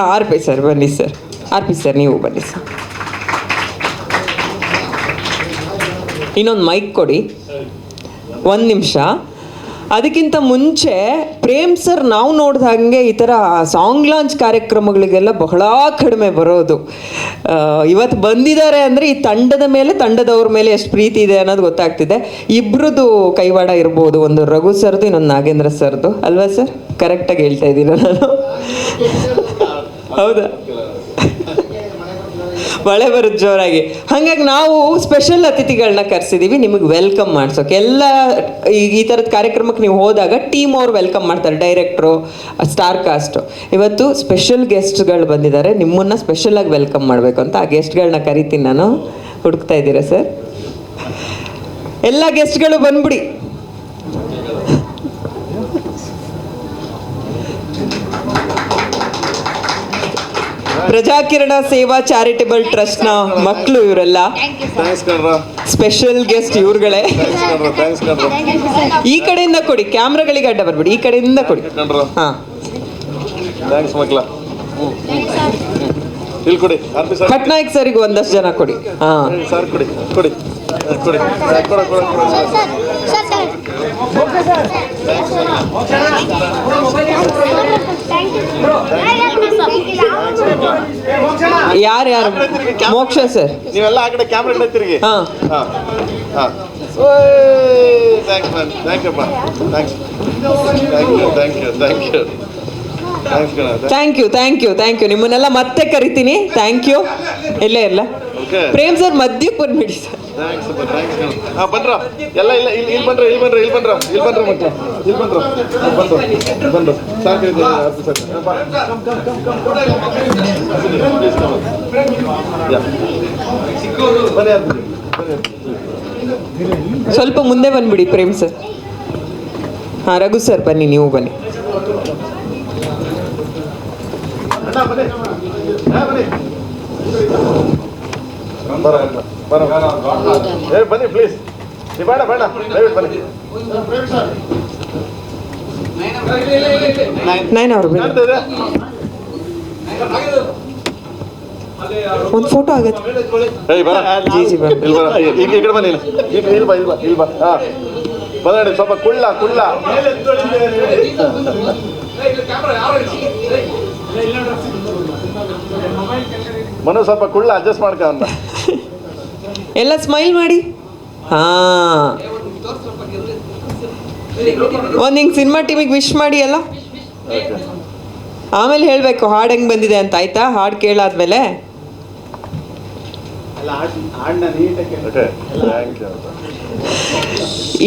R P sir, ಬನ್ನಿ sir. R P sir, ನೀವು ಬನ್ನಿ ಸರ್. ಇನ್ನೊಂದು ಮೈಕ್ ಕೊಡಿ. ಒಂದು ನಿಮಿಷ. ಅದಕ್ಕಿಂತ ಮುಂಚೆ ಪ್ರೇಮ್ ಸರ್ ನಾವು ನೋಡಿದ ಹಾಗೆ ಈ ಥರ ಸಾಂಗ್ ಲಾಂಚ್ ಕಾರ್ಯಕ್ರಮಗಳಿಗೆಲ್ಲ ಬಹಳ ಕಡಿಮೆ ಬರೋದು. ಇವತ್ತು ಬಂದಿದ್ದಾರೆ ಅಂದರೆ ಈ ತಂಡದ ಮೇಲೆ, ತಂಡದವ್ರ ಮೇಲೆ ಎಷ್ಟು ಪ್ರೀತಿ ಇದೆ ಅನ್ನೋದು ಗೊತ್ತಾಗ್ತಿದೆ. ಇಬ್ರದ್ದು ಕೈವಾಡ ಇರ್ಬೋದು ಒಂದು ರಘು ಸರ್ದು, ಇನ್ನೊಂದು ನಾಗೇಂದ್ರ ಸರ್ದು. ಅಲ್ವಾ ಸರ್? ಕರೆಕ್ಟಾಗಿ ಹೇಳ್ತಾ ಇದ್ದೀನಿ ನಾನು? ಹೌದಾ? ಮಳೆ ಬರುತ್ತೆ ಜೋರಾಗಿ. ಹಾಗಾಗಿ ನಾವು ಸ್ಪೆಷಲ್ ಅತಿಥಿಗಳನ್ನ ಕರೆಸಿದ್ದೀವಿ ನಿಮಗೆ ವೆಲ್ಕಮ್ ಮಾಡ್ಸೋಕೆ. ಎಲ್ಲ ಈ ಥರದ ಕಾರ್ಯಕ್ರಮಕ್ಕೆ ನೀವು ಹೋದಾಗ ಟೀಮ್ ಅವ್ರು ವೆಲ್ಕಮ್ ಮಾಡ್ತಾರೆ ಡೈರೆಕ್ಟ್ರು ಸ್ಟಾರ್ ಕಾಸ್ಟು ಇವತ್ತು ಸ್ಪೆಷಲ್ ಗೆಸ್ಟ್ಗಳು ಬಂದಿದ್ದಾರೆ, ನಿಮ್ಮನ್ನ ಸ್ಪೆಷಲಾಗಿ ವೆಲ್ಕಮ್ ಮಾಡಬೇಕು ಅಂತ ಆ ಗೆಸ್ಟ್ಗಳನ್ನ ಕರಿತೀನಿ ನಾನು. ಹುಡುಕ್ತಾ ಇದ್ದೀರಾ ಸರ್ ಎಲ್ಲ ಗೆಸ್ಟ್ಗಳು ಬಂದ್ಬಿಡಿ. ಪ್ರಜಾಕಿರಣ ಸೇವಾ ಚಾರಿಟೇಬಲ್ ಟ್ರಸ್ಟ್ನ ಮಕ್ಕಳು ಇವರೆಲ್ಲ. ಸ್ಪೆಷಲ್ ಗೆಸ್ಟ್ ಇವ್ರುಗಳೇ. ಈ ಕಡೆಯಿಂದ ಕೊಡಿ ಕ್ಯಾಮ್ರಾಗಳಿಗೆ ಅಡ್ಡ ಬರ್ಬೇಡಿ ಈ ಕಡೆಯಿಂದ ಕೊಡಿ. ಹಾ. ಪಟ್ನಾಯಕ್ ಸರಿಗೆ ಒಂದಷ್ಟು ಜನ ಕೊಡಿ. ಹಾ. ಸರ್ ಕೊಡಿ ಯಾರು ಯಾರು? ಮೋಕ್ಷ ಸರ್. ನೀವೆಲ್ಲ ಆ ಕಡೆ ಕ್ಯಾಮ್ರಾ ತಿರುಗಿ. ಹಾ. ಹಾಂ ಹಾಂ. Thanks ma'am thank you thanks thank you thank you thank you thanks you thank you thank you thank you ನಿಮ್ಮನ್ನೆಲ್ಲ ಮತ್ತೆ ಕರಿತೀನಿ. ಥ್ಯಾಂಕ್ ಯು ಇಲ್ಲೇ ಇರಲ್ಲ. ಪ್ರೇಮ್ ಸರ್ ಮಧ್ಯಕ್ಕೆ ಬಂದ್ಬಿಡಿ ಸರ್ ಥ್ಯಾಂಕ್ಸ್ ಥ್ಯಾಂಕ್ಸ್ ಹಾಂ ಬನ್ರ ಎಲ್ಲ ಇಲ್ಲ ಇಲ್ಲಿ ಇಲ್ಲಿ ಬಂದ್ರ ಇಲ್ಲಿ ಬಂದ್ರೆ ಇಲ್ಲಿ ಬಂದ್ರ ಇಲ್ಲಿ ಬಂದ್ರ ಮತ್ತೆ? ಇಲ್ಲಿ ಬಂದ್ರ? ಬಂದ್ರು ಬಂದ್ರು. ಸಾಕು ಸರ್ ಸ್ವಲ್ಪ ಮುಂದೆ ಬಂದ್ಬಿಡಿ ಪ್ರೇಮ್ ಸರ್ ಹಾ ರಘು ಸರ್ ಬನ್ನಿ ನೀವು ಬನ್ನಿ. ಬನ್ನಿ. ಬರ ಬರ ಏ ಬನ್ನಿ ಪ್ಲೀಸ್ ನೀವು ಬೇಡ ಬೇಡ ದಯವಿಟ್ಟು ಬನ್ನಿ ನೈನ್ ಅವ್ರು ಬನ್ನಿ ಕಾಣ್ತಾ ಇದೆ ಒಂದು ಫೋಟೋ ಆಗತ್ತೆ ಏಯ್ ಬರ ಜಿ, ಜಿ, ಬನ್ನಿ. ಇಲ್ಲಿ ಬರ ಈಗ ಈ ಕಡೆ ಬನ್ನಿ ಈಗ ಇಲ್ಲಿ ಬಾ ಇಲ್ಲಿ ಬಾ ಇಲ್ಲಿ ಬಾ ಹಾ ಬನ್ನಿ ಸ್ವಲ್ಪ ಕುಳ್ಳ ಕುಳ್ಳ ಮನು ಸ್ವಲ್ಪ ಕುಳ್ಳ ಅಡ್ಜಸ್ಟ್ ಮಾಡ್ಕ ಅಂತ ಎಲ್ಲ ಸ್ಮೈಲ್ ಮಾಡಿ? ಹಾ. ಒಂದು ಹಿಂಗೆ ಸಿನಿಮಾ ಟೀಮಿಗೆ ವಿಶ್ ಮಾಡಿ ಅಲ್ಲ ಆಮೇಲೆ ಹೇಳಬೇಕು ಹಾಡು ಹೆಂಗೆ ಬಂದಿದೆ ಅಂತ ಆಯ್ತಾ? ಹಾಡು ಕೇಳಾದ್ಮೇಲೆ?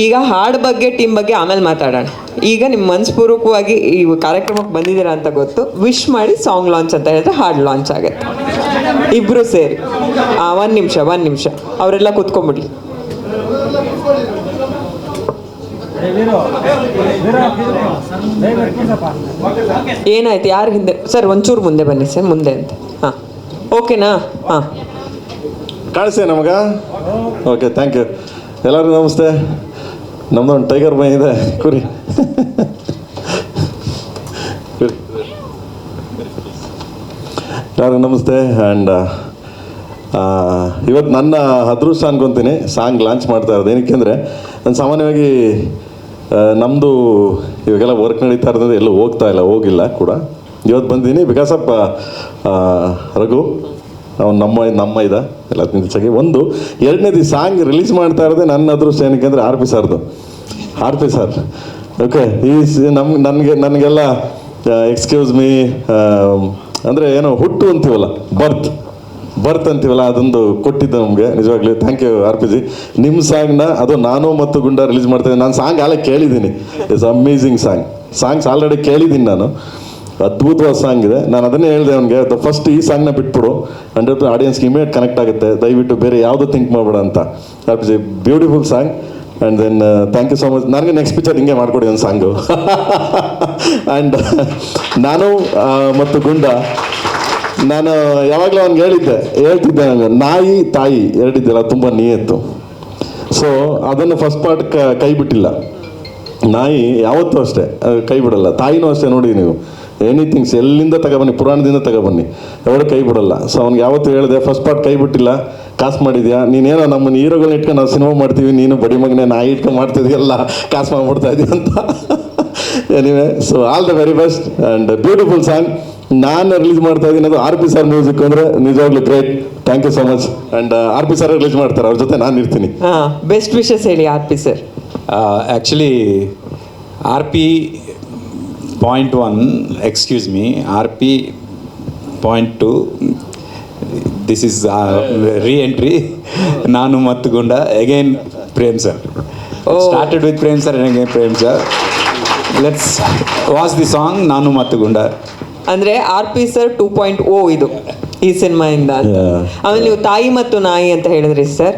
ಈಗ ಹಾಡು ಬಗ್ಗೆ ಟೀಮ್ ಬಗ್ಗೆ ಆಮೇಲೆ ಮಾತಾಡೋಣ. ಈಗ ನಿಮ್ಮ ಮನಸ್ಪೂರ್ವಕವಾಗಿ ಈ ಕಾರ್ಯಕ್ರಮಕ್ಕೆ ಬಂದಿದ್ದೀರಾ ಅಂತ ಗೊತ್ತು. ವಿಶ್ ಮಾಡಿ ಸಾಂಗ್ ಲಾಂಚ್ ಅಂತ ಹೇಳಿದ್ರೆ ಹಾಡು ಲಾಂಚ್ ಆಗುತ್ತೆ. ಇಬ್ಬರು ಸೇರಿ. ಒಂದ್ ನಿಮಿಷ ಒಂದ್ ನಿಮಿಷ. ಅವರೆಲ್ಲ ಕುತ್ಕೊಂಡ್ಬಿಡ್ಲಿ. ಏನಾಯ್ತು? ಯಾರು ಹಿಂದೆ? ಸರ್, ಒಂಚೂರು ಮುಂದೆ ಬನ್ನಿ, ಸರ್, ಮುಂದೆ ಅಂತ. ಹಾ. ಓಕೆನಾ? ಹಾ. ಕಾಣಿಸ್ತೆ ನಮಗ? ಓಕೆ ಥ್ಯಾಂಕ್ ಯು ಎಲ್ಲರಿಗೂ ನಮಸ್ತೆ. ನಮ್ದೊಂದು ಟೈಗರ್ ಮೈ ಇದೆ, ಕುರಿ. ಎಲ್ಲರಿಗೂ ನಮಸ್ತೆ ಆ್ಯಂಡ್ ಇವತ್ತು ನನ್ನ ಅದೃಷ್ಟ ಅನ್ಕೊತೀನಿ ಸಾಂಗ್ ಲಾಂಚ್ ಮಾಡ್ತಾ ಇರೋದು. ಏನಕ್ಕೆ ಅಂದರೆ, ನಾನು ಸಾಮಾನ್ಯವಾಗಿ ನಮ್ಮದು ಇವಾಗೆಲ್ಲ ವರ್ಕ್ ನಡೀತಾ ಇರೋದ್ರಿಂದ ಎಲ್ಲೂ ಹೋಗ್ತಾ ಇಲ್ಲ, ಹೋಗಿಲ್ಲ ಕೂಡ. ಇವತ್ತು ಬಂದಿದ್ದೀನಿ ಬಿಕಾಸ್ ಆಫ್ ರಘು. ಅವ್ನು ನಮ್ಮ ನಮ್ಮ ಇದ. ಎಲ್ಲ ನಿಲ್ಸಾಗಿ ಒಂದು. ಎರಡನೇದು ಈ ಸಾಂಗ್ ರಿಲೀಸ್ ಮಾಡ್ತಾ ಇರೋದೇ ನನ್ನ ಅದೃಷ್ಟ ಏನಕ್ಕೆ ಅಂದರೆ ಆರ್ ಪಿ ಸರ್ದು. R P sir. ಓಕೆ ಈ ನಮ್ಗೆ ನನಗೆ ನನಗೆಲ್ಲ ಎಕ್ಸ್ಕ್ಯೂಸ್ ಮೀ ಅಂದರೆ ಏನೋ ಹುಟ್ಟು ಅಂತೀವಲ್ಲ ಬರ್ತ್ ಬರ್ತ್ ಅಂತೀವಲ್ಲ, ಅದೊಂದು ಕೊಟ್ಟಿದ್ದು ನಮಗೆ, ನಿಜವಾಗ್ಲೂ. Thank you R P ji. ನಿಮ್ಮ ಸಾಂಗ್ನ ಅದು ನಾನು ಮತ್ತು ಗುಂಡ ರಿಲೀಸ್ ಮಾಡ್ತಾಯಿದ್ದೀನಿ ನಾನು ಸಾಂಗ್ ಆಲೇ ಕೇಳಿದ್ದೀನಿ. It's amazing song songs already ಕೇಳಿದ್ದೀನಿ ನಾನು. ಅದ್ಭುತವಾದ ಸಾಂಗ್ ಇದೆ. ನಾನು ಅದನ್ನೇ ಹೇಳಿದೆ ಅವನಿಗೆ ಫಸ್ಟ್ ಈ ಸಾಂಗ್ನ ಬಿಟ್ಬಿಡು. ಹಂಡ್ರೆಡ್ ಆಡಿಯನ್ಸ್ಗೆ ಇಮಿಡಿಯೇಟ್ ಕನೆಕ್ಟ್ ಆಗುತ್ತೆ. ದಯವಿಟ್ಟು ಬೇರೆ ಯಾವುದು ಥಿಂಕ್ ಮಾಡಬೇಡ ಅಂತ. R P ji beautiful song and then thank you so much ನನಗೆ ನೆಕ್ಸ್ಟ್ ಪಿಕ್ಚರ್ ಹಿಂಗೆ ಮಾಡಿಕೊಡಿ ಒಂದು ಸಾಂಗು ಆ್ಯಂಡ್ ನಾನು ಮತ್ತು ಗುಂಡ, ನಾನು ಯಾವಾಗಲೂ ಅವ್ನಿಗೆ ಹೇಳಿದ್ದೆ, ಹೇಳ್ತಿದ್ದೆ ನನಗೆ ನಾಯಿ, ತಾಯಿ ಎರಡಿದ್ದೆಲ್ಲ ತುಂಬ ನಿಯತ್ತು. ಸೊ ಅದನ್ನು ಫಸ್ಟ್ ಪಾರ್ಟ್ ಕೈ ಬಿಟ್ಟಿಲ್ಲ. ನಾಯಿ ಯಾವತ್ತೂ ಅಷ್ಟೇ ಕೈ ಬಿಡಲ್ಲ. ತಾಯಿನೂ ಅಷ್ಟೇ, ನೋಡಿ ನೀವು. ಎನಿಥಿಂಗ್ಸ್ ಎಲ್ಲಿಂದ ತಗೊಬನ್ನಿ, ಪುರಾಣದಿಂದ ತಗೊಬನ್ನಿ, ಎರಡು ಕೈ ಬಿಡಲ್ಲ. ಸೊ ಅವ್ನಿಗೆ ಯಾವತ್ತೂ ಹೇಳಿದೆ ಫಸ್ಟ್ ಪಾರ್ಟ್ ಕೈ ಬಿಟ್ಟಿಲ್ಲ. ಕಾಸು ಮಾಡಿದ್ಯಾ? ನೀನೇನೋ ನಮ್ಮನ್ನ ಹೀರೋಗಳನ್ನ ಇಟ್ಕೊಂಡು ನಾವು ಸಿನಿಮಾ ಮಾಡ್ತೀವಿ ನೀನು ಬಡಿ ಮಗನೇ ನಾಯಿ ಇಟ್ಕೊಂಡು ಮಾಡ್ತಿದ್ಯಲ್ಲ ಕಾಸು ಮಾಡ್ಬಿಡ್ತಾ ಇದೀಯ ಅಂತ. Anyway so all the very best and beautiful song ನಾನು ರಿಲೀಸ್ ಮಾಡ್ತಾ ಇದ್ದೀನಿ ಅದು ಆರ್ ಪಿ ಸರ್ ಮ್ಯೂಸಿಕ್ ಅಂದರೆ ನಿಜವಾಗ್ಲೂ great thank you so much and R P sir release ಮಾಡ್ತಾರೆ ಅವ್ರ ಜೊತೆ ನಾನು ಇರ್ತೀನಿ. ಹಾಂ ಬೆಸ್ಟ್ ವಿಶಸ್ ಹೇಳಿ R P sir actually R P point one excuse me R P point two this is re entry Naanu Mattu Gunda again Prem sir. Started with Prem sir again Prem sir let's was the song Naanu Mattu Gunda ಅಂದ್ರೆ R P sir two point O ಇದು ಈ ಸಿನಿಮಾಯಿಂದ. ಆಮೇಲೆ ನೀವು ತಾಯಿ ಮತ್ತು ನಾಯಿ ಅಂತ ಹೇಳಿದ್ರಿ ಸರ್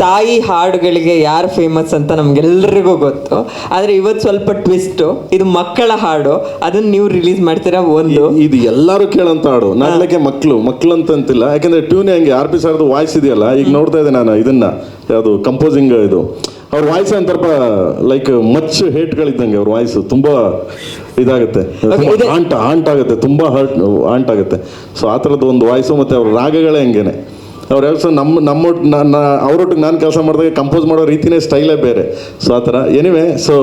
ತಾಯಿ ಹಾಡುಗಳಿಗೆ ಯಾರು ಫೇಮಸ್ ಅಂತ ನಮ್ಗೆಲ್ಲರಿಗೂ ಗೊತ್ತು. ಆದರೆ ಇವತ್ತು ಸ್ವಲ್ಪ ಟ್ವಿಸ್ಟು ಇದು ಮಕ್ಕಳ ಹಾಡು. ಅದನ್ನ ನೀವು ರಿಲೀಸ್ ಮಾಡ್ತೀರಾ ಒಂದು? ಇದು ಎಲ್ಲರೂ ಕೇಳಂತ ಹಾಡು. ನಾಳೆಗೆ ಮಕ್ಕಳು ಮಕ್ಕಳು ಅಂತ ಅಂತಿಲ್ಲ ಯಾಕಂದ್ರೆ ಟ್ಯೂನ್ ಹಂಗೆ ಆರ್ ಪಿ ಸರ್ದು ವಾಯ್ಸ್ ಇದೆಯಲ್ಲ ಈಗ ನೋಡ್ತಾ ಇದ್ದೆ ನಾನು ಇದನ್ನ. ಯಾವುದು ಕಂಪೋಸಿಂಗ್ ಇದು. ಅವ್ರ ವಾಯ್ಸ್ ಒಂದು ಲೈಕ್ ಮಚ್ ಹೇಟ್ಗಳಿದ್ದಂಗೆ ಅವ್ರ ವಾಯ್ಸ್ ತುಂಬಾ ಇದಾಗುತ್ತೆ. ಆಂಟ ಆಂಟ್ ಆಂಟ್ ಆಗುತ್ತೆ. ತುಂಬಾ ಹರ್ಟ್ ಆಂಟ್ ಆಗುತ್ತೆ. ಸೊ ಆ ಥರದ್ದು ಒಂದು ವಾಯ್ಸು ಮತ್ತೆ ಅವ್ರ ರಾಗಗಳೇ ಹಂಗೇನೆ. ಅವ್ರು ಯಾವ ನಮ್ಮ ನಮ್ಮೊಟ್ಟು ನನ್ನ ಅವರೊಟ್ಟಿಗೆ ನಾನು ಕೆಲಸ ಮಾಡಿದಾಗ ಕಂಪೋಸ್ ಮಾಡೋ ರೀತಿನೇ ಸ್ಟೈಲೇ ಬೇರೆ. ಸೊ ಆ ಥರ. ಎನಿವೆ ಸೊ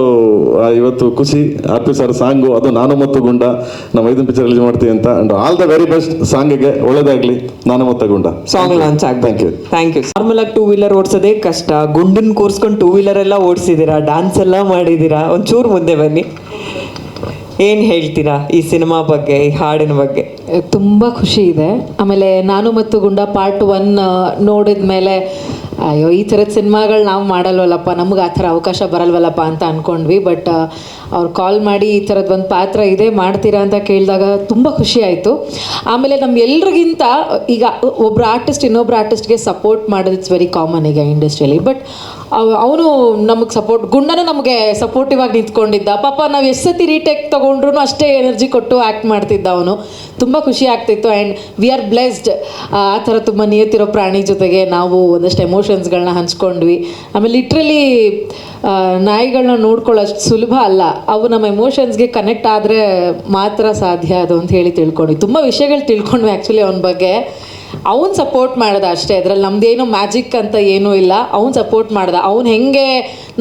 ಇವತ್ತು ಖುಷಿ ಆರ್ ಪಿ ಸರ್ ಸಾಂಗು ಅದು ನಾನು ಮತ್ತು ಗುಂಡ. ನಮ್ಮ ಐದನ್ ಪಿಕ್ಚರ್ ರಿಲೀಸ್ ಮಾಡ್ತೀವಿ ಅಂತ. And all the very best ಸಾಂಗಿಗೆ. ಒಳ್ಳೇದಾಗಲಿ. Naanu Mattu Gunda. Song launch thank ಆಗ್ಬೇಕು. ಯು ಥ್ಯಾಂಕ್ ಯು ನಾರ್ಮಲ್ ಆಗಿ ಟೂ ವೀಲರ್ ಓಡಿಸೋದೇ ಕಷ್ಟ. ಗುಂಡನ್ ಕೂರ್ಸ್ಕೊಂಡು ಟೂ ವೀಲರ್ ಎಲ್ಲ ಓಡಿಸಿದ್ದೀರಾ ಡ್ಯಾನ್ಸ್ ಎಲ್ಲ ಮಾಡಿದ್ದೀರಾ ಒಂಚೂರು ಮುಂದೆ ಬನ್ನಿ. ಏನು ಹೇಳ್ತೀರಾ ಈ ಸಿನಿಮಾ ಬಗ್ಗೆ ಈ ಹಾಡಿನ ಬಗ್ಗೆ? ತುಂಬ ಖುಷಿ ಇದೆ. ಆಮೇಲೆ ನಾನು ಮತ್ತು ಗುಂಡ ಪಾರ್ಟ್ ಒನ್ ನೋಡಿದ ಮೇಲೆ ಅಯ್ಯೋ, ಈ ಥರದ ಸಿನಿಮಾಗಳು ನಾವು ಮಾಡಲ್ವಲ್ಲಪ್ಪ, ನಮ್ಗೆ ಆ ಥರ ಅವಕಾಶ ಬರಲ್ವಲ್ಲಪ್ಪ ಅಂತ ಅಂದ್ಕೊಂಡ್ವಿ ಬಟ್ ಅವ್ರು ಕಾಲ್ ಮಾಡಿ ಈ ಥರದ್ದು ಒಂದು ಪಾತ್ರ ಇದೆ ಮಾಡ್ತೀರಾ ಅಂತ ಕೇಳಿದಾಗ ತುಂಬ ಖುಷಿ ಆಯಿತು. ಆಮೇಲೆ ನಮ್ಮ ಎಲ್ರಿಗಿಂತ, ಈಗ ಒಬ್ಬರು ಆರ್ಟಿಸ್ಟ್ ಇನ್ನೊಬ್ರು ಆರ್ಟಿಸ್ಟ್ಗೆ ಸಪೋರ್ಟ್ ಮಾಡೋದು ಇಟ್ಸ್ ವೆರಿ ಕಾಮನ್ ಈಗ ಇಂಡಸ್ಟ್ರಿಯಲ್ಲಿ ಬಟ್ ಅವನು ನಮಗೆ ಸಪೋರ್ಟ್ ಗುಂಡನೂ ನಮಗೆ ಸಪೋರ್ಟಿವ್ ಆಗಿ ನಿಂತ್ಕೊಂಡಿದ್ದ. ಪಾಪ ನಾವು ಎಷ್ಟು ಸತಿ ರೀಟೇಕ್ ತೊಗೊಂಡ್ರು ಅಷ್ಟೇ ಎನರ್ಜಿ ಕೊಟ್ಟು ಆ್ಯಕ್ಟ್ ಮಾಡ್ತಿದ್ದ ಅವನು. ತುಂಬ ಖುಷಿ ಆಗ್ತಿತ್ತು ಆ್ಯಂಡ್ ವಿ ಆರ್ ಬ್ಲೆಸ್ಡ್ ಆ ಥರ ತುಂಬ ನಿಯತ್ತಿರೋ ಪ್ರಾಣಿ ಜೊತೆಗೆ ನಾವು ಒಂದಷ್ಟು ಎಮೋಷನ್ಸ್ಗಳನ್ನ ಹಂಚ್ಕೊಂಡ್ವಿ. ಆಮೇಲೆ ಲಿಟ್ರಲಿ ನಾಯಿಗಳನ್ನ ನೋಡ್ಕೊಳ್ಳೋಷ್ಟು ಸುಲಭ ಅಲ್ಲ. ಅವು ನಮ್ಮ ಎಮೋಷನ್ಸ್ಗೆ ಕನೆಕ್ಟ್ ಆದರೆ ಮಾತ್ರ ಸಾಧ್ಯ ಅದು ಅಂತ ಹೇಳಿ ತಿಳ್ಕೊಂಡ್ವಿ. ತುಂಬ ವಿಷಯಗಳು ತಿಳ್ಕೊಂಡ್ವಿ ಆ್ಯಕ್ಚುಲಿ ಅವನ ಬಗ್ಗೆ. ಅವ್ನು ಸಪೋರ್ಟ್ ಮಾಡ್ದ ಅಷ್ಟೇ. ಅದ್ರಲ್ಲಿ ನಮ್ದೇನು ಮ್ಯಾಜಿಕ್ ಅಂತ ಏನೂ ಇಲ್ಲ. ಅವ್ನು ಸಪೋರ್ಟ್ ಮಾಡ್ದ. ಅವ್ನು ಹೆಂಗೆ,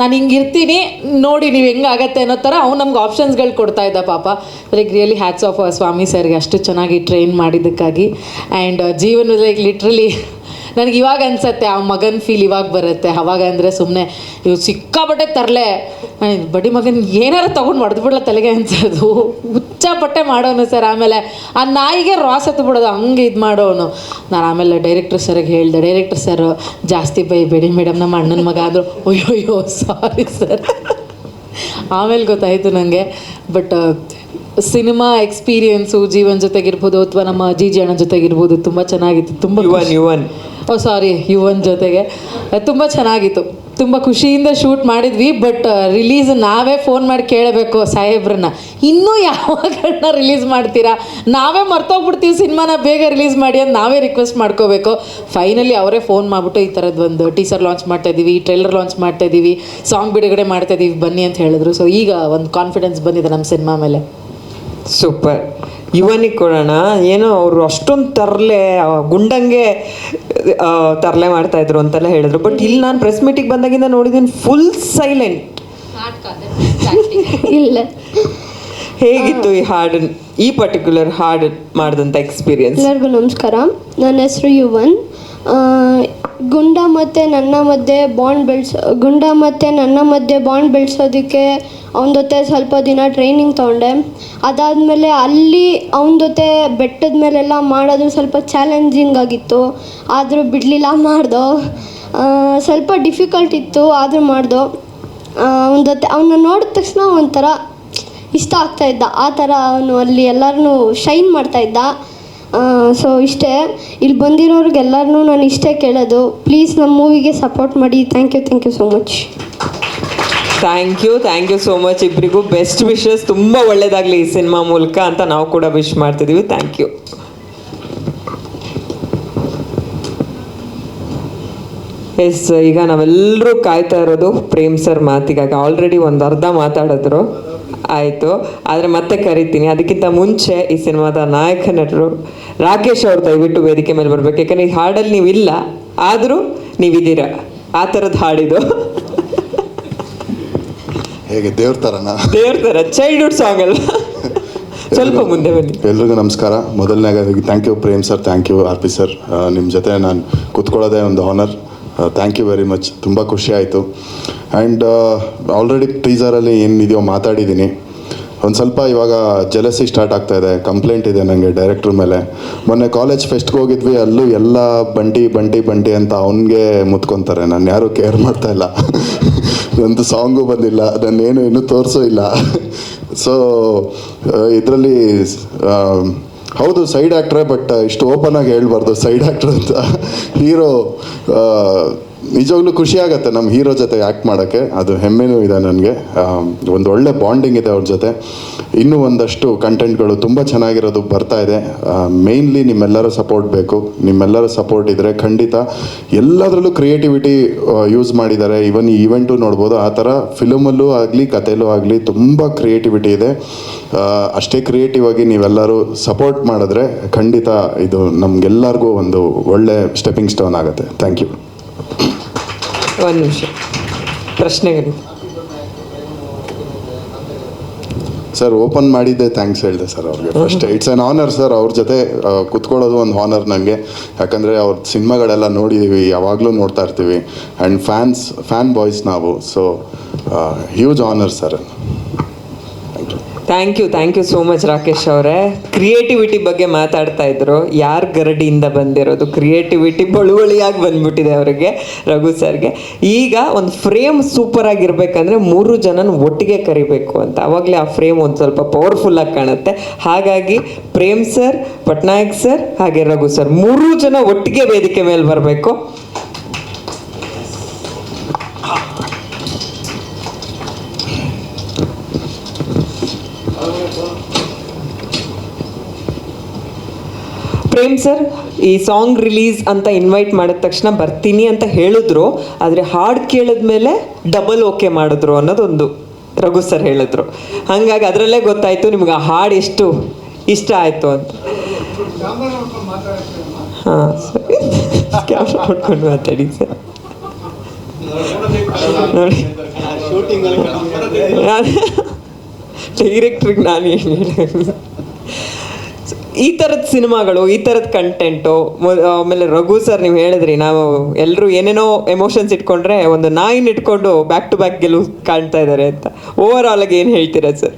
ನಾನು ಹಿಂಗೆ ಇರ್ತೀನಿ, ನೋಡಿ ನೀವು ಹೆಂಗೆ ಆಗತ್ತೆ ಅನ್ನೋ ಥರ ಅವ್ನು ನಮ್ಗೆ ಆಪ್ಷನ್ಸ್ಗಳು ಕೊಡ್ತಾ ಇದ್ದ ಪಾಪ. Like really hats off Swamy ಸರ್ಗೆ ಅಷ್ಟು ಚೆನ್ನಾಗಿ ಟ್ರೈನ್ ಮಾಡಿದ್ದಕ್ಕಾಗಿ. ಆ್ಯಂಡ್ ಜೀವನದಲ್ಲಿ ಲಿಟ್ರಲಿ ನನಗೆ ಇವಾಗ ಅನ್ಸತ್ತೆ ಆ ಮಗನ ಫೀಲ್ ಇವಾಗ ಬರುತ್ತೆ. ಅವಾಗ ಅಂದರೆ ಸುಮ್ಮನೆ ಇವು ಸಿಕ್ಕಾಪಟ್ಟೆ ತರಲೆ. ಬಡಿ ಮಗನ ಏನಾರು ತೊಗೊಂಡು ಹೊಡೆದು ಬಿಡಲ್ಲ ತಲೆಗೆ ಅನ್ಸೋದು. ಹುಚ್ಚಾಪಟ್ಟೆ ಮಾಡೋನು ಸರ್ ಆಮೇಲೆ ಆ ನಾಯಿಗೆ ರಾಸ್ ಹತ್ತು ಬಿಡೋದು ಹಂಗೆ ಇದು ಮಾಡೋನು. ನಾನು ಆಮೇಲೆ ಡೈರೆಕ್ಟರ್ ಸರ್ಗೆ ಹೇಳಿದೆ ಡೈರೆಕ್ಟರ್ ಸರ್ ಜಾಸ್ತಿ ಬೈಬೇಡಿ ಮೇಡಮ್ ನಮ್ಮ ಅಣ್ಣನ ಮಗ ಆದರೂ ಅಯ್ಯೋಯ್ಯೋ ಸಾರಿ ಸರ್ ಆಮೇಲೆ ಗೊತ್ತಾಯಿತು ನನಗೆ ಬಟ್ ಸಿನಿಮಾ ಎಕ್ಸ್ಪೀರಿಯನ್ಸು ಜೀವನ್ ಜೊತೆಗಿರ್ಬೋದು ಅಥವಾ ನಮ್ಮ ಜಿ ಅಣ್ಣ ಜೊತೆಗಿರ್ಬೋದು ತುಂಬ ಚೆನ್ನಾಗಿತ್ತು ತುಂಬ ಯುವನ್ ಯುವನ್. ಓ, ಸಾರಿ, ಯುವನ್ ಜೊತೆಗೆ. ತುಂಬ ಚೆನ್ನಾಗಿತ್ತು. ತುಂಬ ಖುಷಿಯಿಂದ ಶೂಟ್ ಮಾಡಿದ್ವಿ, ಬಟ್ ರಿಲೀಸ್ ನಾವೇ ಫೋನ್ ಮಾಡಿ ಕೇಳಬೇಕು ಸಾಹೇಬ್ರನ್ನ. ಇನ್ನೂ ಯಾವಾಗನ್ನ ರಿಲೀಸ್ ಮಾಡ್ತೀರಾ? ನಾವೇ ಮರ್ತೋಗ್ಬಿಡ್ತೀವಿ ಸಿನಿಮಾನ ಬೇಗ ರಿಲೀಸ್ ಮಾಡಿ ಅಂತ ನಾವೇ ರಿಕ್ವೆಸ್ಟ್ ಮಾಡ್ಕೋಬೇಕು. ಫೈನಲಿ ಅವರೇ ಫೋನ್ ಮಾಡಿಬಿಟ್ಟು ಈ ಥರದ್ದು ಒಂದು ಟೀಸರ್ ಲಾಂಚ್ ಮಾಡ್ತಾ ಇದ್ದೀವಿ ಟ್ರೈಲರ್ ಲಾಂಚ್ ಮಾಡ್ತಾ ಇದ್ದೀವಿ ಸಾಂಗ್ ಬಿಡುಗಡೆ ಮಾಡ್ತಾ ಇದ್ದೀವಿ ಬನ್ನಿ ಅಂತ ಹೇಳಿದ್ರು. ಸೊ ಈಗ ಒಂದು ಕಾನ್ಫಿಡೆನ್ಸ್ ಬಂದಿದೆ ನಮ್ಮ ಸಿನಿಮಾ ಮೇಲೆ. ಸೂಪರ್ ಯುವನಿಗೆ ಕೊಡೋಣ. ಏನೋ ಅವರು ಅಷ್ಟೊಂದು ತರಲೆ ಗುಂಡಂಗೆ ತರಲೆ ಮಾಡ್ತಾ ಇದ್ರು ಅಂತೆಲ್ಲ ಹೇಳಿದ್ರು. ಬಟ್ ಇಲ್ಲಿ ನಾನು ಪ್ರೆಸ್ ಮೀಟಿಗೆ ಬಂದಾಗಿಂದ ನೋಡಿದ್ದೀನಿ ಫುಲ್ ಸೈಲೆಂಟ್ ಇಲ್ಲ. ಹೇಗಿತ್ತು ಈ ಹಾಡು ಈ ಪರ್ಟಿಕ್ಯುಲರ್ ಹಾಡು ಮಾಡಿದಂಥ ಎಕ್ಸ್ಪೀರಿಯನ್ಸ್ ಎಲ್ಲರಿಗೂ ನಮಸ್ಕಾರ. ನನ್ನ ಹೆಸರು ಯುವನ್. ಗುಂಡ ಮತ್ತು ನನ್ನ ಮಧ್ಯೆ ಬಾಂಡ್ ಬೆಳೆಸ, ಗುಂಡ ಮತ್ತು ನನ್ನ ಮಧ್ಯೆ ಬಾಂಡ್ ಬೆಳೆಸೋದಕ್ಕೆ ಅವನ ಜೊತೆ ಸ್ವಲ್ಪ ದಿನ ಟ್ರೈನಿಂಗ್ ತೊಗೊಂಡೆ. ಅದಾದಮೇಲೆ ಅಲ್ಲಿ ಅವನ ಜೊತೆ ಬೆಟ್ಟದ ಮೇಲೆಲ್ಲ ಮಾಡೋದು ಸ್ವಲ್ಪ ಚಾಲೆಂಜಿಂಗ್ ಆಗಿತ್ತು. ಆದರೂ ಬಿಡಲಿಲ್ಲ, ಮಾಡ್ದೋ. ಸ್ವಲ್ಪ ಡಿಫಿಕಲ್ಟ್ ಇತ್ತು, ಆದರೂ ಮಾಡ್ದೋ. ಅವನ ಜೊತೆ ಅವನ್ನ ನೋಡಿದ ತಕ್ಷಣ ಒಂಥರ ಇಷ್ಟ ಆಗ್ತಾ ಇದ್ದ. ಆ ಥರ ಅವನು ಅಲ್ಲಿ ಎಲ್ಲರನ್ನೂ ಶೈನ್ ಮಾಡ್ತಾ ಇದ್ದ. ಸೊ ಇಷ್ಟೇ. ಇಲ್ಲಿ ಬಂದಿರೋರಿಗೆಲ್ಲರನ್ನೂ ನಾನು ಇಷ್ಟೇ ಕೇಳೋದು. ಪ್ಲೀಸ್ ನಮ್ಮ ಮೂವಿಗೆ ಸಪೋರ್ಟ್ ಮಾಡಿ. Thank you thank you so much thank you thank you so much ಇಬ್ಬರಿಗೂ ಬೆಸ್ಟ್ ವಿಶಸ್ ತುಂಬ ಒಳ್ಳೆಯದಾಗಲಿ ಈ ಸಿನಿಮಾ ಮೂಲಕ ಅಂತ ನಾವು ಕೂಡ ವಿಶ್ ಮಾಡ್ತಿದ್ದೀವಿ ಥ್ಯಾಂಕ್ ಯು ಎಸ್ ಈಗ ನಾವೆಲ್ಲರೂ ಕಾಯ್ತಾ ಇರೋದು ಪ್ರೇಮ್ ಸರ್ ಮಾತಿಗಾಗಿ. ಆಲ್ರೆಡಿ ಒಂದು ಅರ್ಧ ಮಾತಾಡಿದ್ರು. ಆಯಿತು. ಆದರೆ ಮತ್ತೆ ಕರಿತೀನಿ. ಅದಕ್ಕಿಂತ ಮುಂಚೆ ಈ ಸಿನಿಮಾದ ನಾಯಕ ನಟರು ರಾಕೇಶ್ ಅವ್ರ ದಯವಿಟ್ಟು ವೇದಿಕೆ ಮೇಲೆ ಬರಬೇಕು. ಯಾಕಂದರೆ ಈ ಹಾಡಲ್ಲಿ ನೀವಿಲ್ಲ. ಆದರೂ ನೀವಿದ್ದೀರ. ಆ ಥರದ್ದು ಹಾಡಿದು. ಹೇಗೆ? ದೇವ್ರ ಥರ ದೇವ್ರ ಥರ. ಚೈಲ್ಡ್ಹುಡ್ ಸಾಂಗ್ ಅಲ್ಲ. ಸ್ವಲ್ಪ ಮುಂದೆ ಬನ್ನಿ. ಎಲ್ರಿಗೂ ನಮಸ್ಕಾರ. ಮೊದಲನೇದಾಗಿ thank you Prem sir thank you R P sir ನಿಮ್ಮ ಜೊತೆ ನಾನು ಕೂತ್ಕೊಳ್ಳೋದೇ ಒಂದು honour thank you very much ತುಂಬ ಖುಷಿ ಆಯಿತು. ಆ್ಯಂಡ್ ಆಲ್ರೆಡಿ ಟೀಸರಲ್ಲಿ ಏನಿದೆಯೋ ಮಾತಾಡಿದ್ದೀನಿ. ಒಂದು ಸ್ವಲ್ಪ ಇವಾಗ ಜಲಸಿ ಸ್ಟಾರ್ಟ್ ಆಗ್ತಾ ಇದೆ ಕಂಪ್ಲೇಂಟ್ ಇದೆ ನನಗೆ ಡೈರೆಕ್ಟ್ರ್ ಮೇಲೆ. ಮೊನ್ನೆ ಕಾಲೇಜ್ ಫೆಸ್ಟ್ಗೆ ಹೋಗಿದ್ವಿ, ಅಲ್ಲೂ ಎಲ್ಲ ಬಂಟಿ ಬಂಟಿ ಬಂಟಿ ಅಂತ ಅವನಿಗೆ ಮುತ್ಕೊತಾರೆ. ನಾನು ಯಾರೂ ಕೇರ್ ಮಾಡ್ತಾ ಇಲ್ಲ. ಒಂದು ಸಾಂಗು ಬಂದಿಲ್ಲ ನಾನೇನು ಇನ್ನೂ ತೋರಿಸೋ ಇಲ್ಲ. ಸೊ ಇದರಲ್ಲಿ ಹೌದು ಸೈಡ್ ಆ್ಯಕ್ಟ್ರೆ ಬಟ್ ಇಷ್ಟು ಓಪನ್ ಆಗಿ ಹೇಳ್ಬಾರ್ದು ಸೈಡ್ ಆ್ಯಕ್ಟ್ರ್ ಅಂತ. ಹೀರೋ ನಿಜವಾಗ್ಲೂ ಖುಷಿ ಆಗುತ್ತೆ ನಮ್ಮ ಹೀರೋ ಜೊತೆ ಆ್ಯಕ್ಟ್ ಮಾಡೋಕ್ಕೆ. ಅದು ಹೆಮ್ಮೆನೂ ಇದೆ ನನಗೆ. ಒಂದು ಒಳ್ಳೆ ಬಾಂಡಿಂಗ್ ಇದೆ ಅವ್ರ ಜೊತೆ. ಇನ್ನೂ ಒಂದಷ್ಟು ಕಂಟೆಂಟ್ಗಳು ತುಂಬ ಚೆನ್ನಾಗಿರೋದು ಬರ್ತಾ ಇದೆ. ಮೇಯ್ನ್ಲಿ ನಿಮ್ಮೆಲ್ಲರ ಸಪೋರ್ಟ್ ಬೇಕು. ನಿಮ್ಮೆಲ್ಲರ ಸಪೋರ್ಟ್ ಇದ್ದರೆ ಖಂಡಿತ ಎಲ್ಲದರಲ್ಲೂ ಕ್ರಿಯೇಟಿವಿಟಿ ಯೂಸ್ ಮಾಡಿದ್ದಾರೆ. ಈವನ್ ಈ ಇವೆಂಟು ನೋಡ್ಬೋದು. ಆ ಥರ ಫಿಲಮಲ್ಲೂ ಆಗಲಿ ಕಥೆಯಲ್ಲೂ ಆಗಲಿ ತುಂಬ ಕ್ರಿಯೇಟಿವಿಟಿ ಇದೆ. ಅಷ್ಟೇ ಕ್ರಿಯೇಟಿವ್ ಆಗಿ ನೀವೆಲ್ಲರೂ ಸಪೋರ್ಟ್ ಮಾಡಿದ್ರೆ ಖಂಡಿತ ಇದು ನಮಗೆಲ್ಲರಿಗೂ ಒಂದು ಒಳ್ಳೆ ಸ್ಟೆಪ್ಪಿಂಗ್ ಸ್ಟೋನ್ ಆಗುತ್ತೆ. ಥ್ಯಾಂಕ್ ಯು ಒಂದು ನಿಮಿಷ. ಪ್ರಶ್ನೆಗಳು ಸರ್ ಓಪನ್ ಮಾಡಿದ್ದೆ ಥ್ಯಾಂಕ್ಸ್ ಹೇಳಿದೆ ಸರ್ ಅವ್ರಿಗೆ. First it's an honour sir ಅವ್ರ ಜೊತೆ ಕುತ್ಕೊಳ್ಳೋದು ಒಂದು ಆನರ್ ನನಗೆ ಯಾಕಂದರೆ ಅವ್ರ ಸಿನಿಮಾಗಳೆಲ್ಲ ನೋಡಿದ್ದೀವಿ ಯಾವಾಗಲೂ ನೋಡ್ತಾ ಇರ್ತೀವಿ. ಆ್ಯಂಡ್ ಫ್ಯಾನ್ಸ್ ಫ್ಯಾನ್ ಬಾಯ್ಸ್ ನಾವು. So huge honour sir. Thank you thank you so much Rakesh ಅವರೇ. ಕ್ರಿಯೇಟಿವಿಟಿ ಬಗ್ಗೆ ಮಾತಾಡ್ತಾ ಇದ್ರು. ಯಾರು ಗರಡಿಯಿಂದ ಬಂದಿರೋದು? ಕ್ರಿಯೇಟಿವಿಟಿ ಬಳುವಳಿಯಾಗಿ ಬಂದ್ಬಿಟ್ಟಿದೆ ಅವರಿಗೆ, ರಘು ಸರ್ಗೆ. ಈಗ ಒಂದು ಫ್ರೇಮ್ ಸೂಪರ್ ಆಗಿರ್ಬೇಕಂದ್ರೆ ಮೂರು ಜನನ ಒಟ್ಟಿಗೆ ಕರಿಬೇಕು ಅಂತ. ಅವಾಗಲೇ ಆ ಫ್ರೇಮ್ ಒಂದು ಸ್ವಲ್ಪ ಪವರ್ಫುಲ್ ಆಗಿ ಕಾಣುತ್ತೆ. ಹಾಗಾಗಿ ಪ್ರೇಮ್ ಸರ್, ಪಟ್ನಾಯಕ್ ಸರ್, ಹಾಗೆ ರಘು ಸರ್, ಮೂರು ಜನ ಒಟ್ಟಿಗೆ ವೇದಿಕೆ ಮೇಲೆ ಬರಬೇಕು. ಪ್ರೇಮ್ ಸರ್? ಈ ಸಾಂಗ್ ರಿಲೀಸ್ ಅಂತ ಇನ್ವೈಟ್ ಮಾಡಿದ ತಕ್ಷಣ ಬರ್ತೀನಿ ಅಂತ ಹೇಳಿದ್ರು ಆದರೆ ಹಾಡು ಕೇಳಿದ್ಮೇಲೆ ಡಬಲ್ ಓಕೆ ಮಾಡಿದ್ರು ಅನ್ನೋದೊಂದು ರಘು ಸರ್ ಹೇಳಿದ್ರು. ಹಾಗಾಗಿ ಅದರಲ್ಲೇ ಗೊತ್ತಾಯಿತು ನಿಮ್ಗೆ ಆ ಹಾಡು ಎಷ್ಟು ಇಷ್ಟ ಆಯಿತು ಅಂತ. ಹಾಂ ಸರಿ ಕ್ಯಾಮ್ರಾ ನೋಡ್ಕೊಂಡು ಮಾತಾಡಿ ಸರ್ ನೋಡಿ. ಡೈರೆಕ್ಟ್ರಿಗೆ ನಾನು ಏನು ಹೇಳಿ ಈ ಥರದ ಸಿನಿಮಾಗಳು, ಈ ಥರದ ಕಂಟೆಂಟು ಆಮೇಲೆ ರಘು ಸರ್ ನೀವು ಹೇಳಿದ್ರಿ, ನಾವು ಎಲ್ಲರೂ ಏನೇನೋ ಎಮೋಷನ್ಸ್ ಇಟ್ಕೊಂಡ್ರೆ ಒಂದು ನಾಯಿನ ಇಟ್ಕೊಂಡು ಬ್ಯಾಕ್ ಟು ಬ್ಯಾಕ್ ಗೆಲುವು ಕಾಣ್ತಾ ಇದ್ದಾರೆ ಅಂತ. ಓವರ್ ಆಲ್ ಆಗಿ ಏನು ಹೇಳ್ತೀರಾ ಸರ್?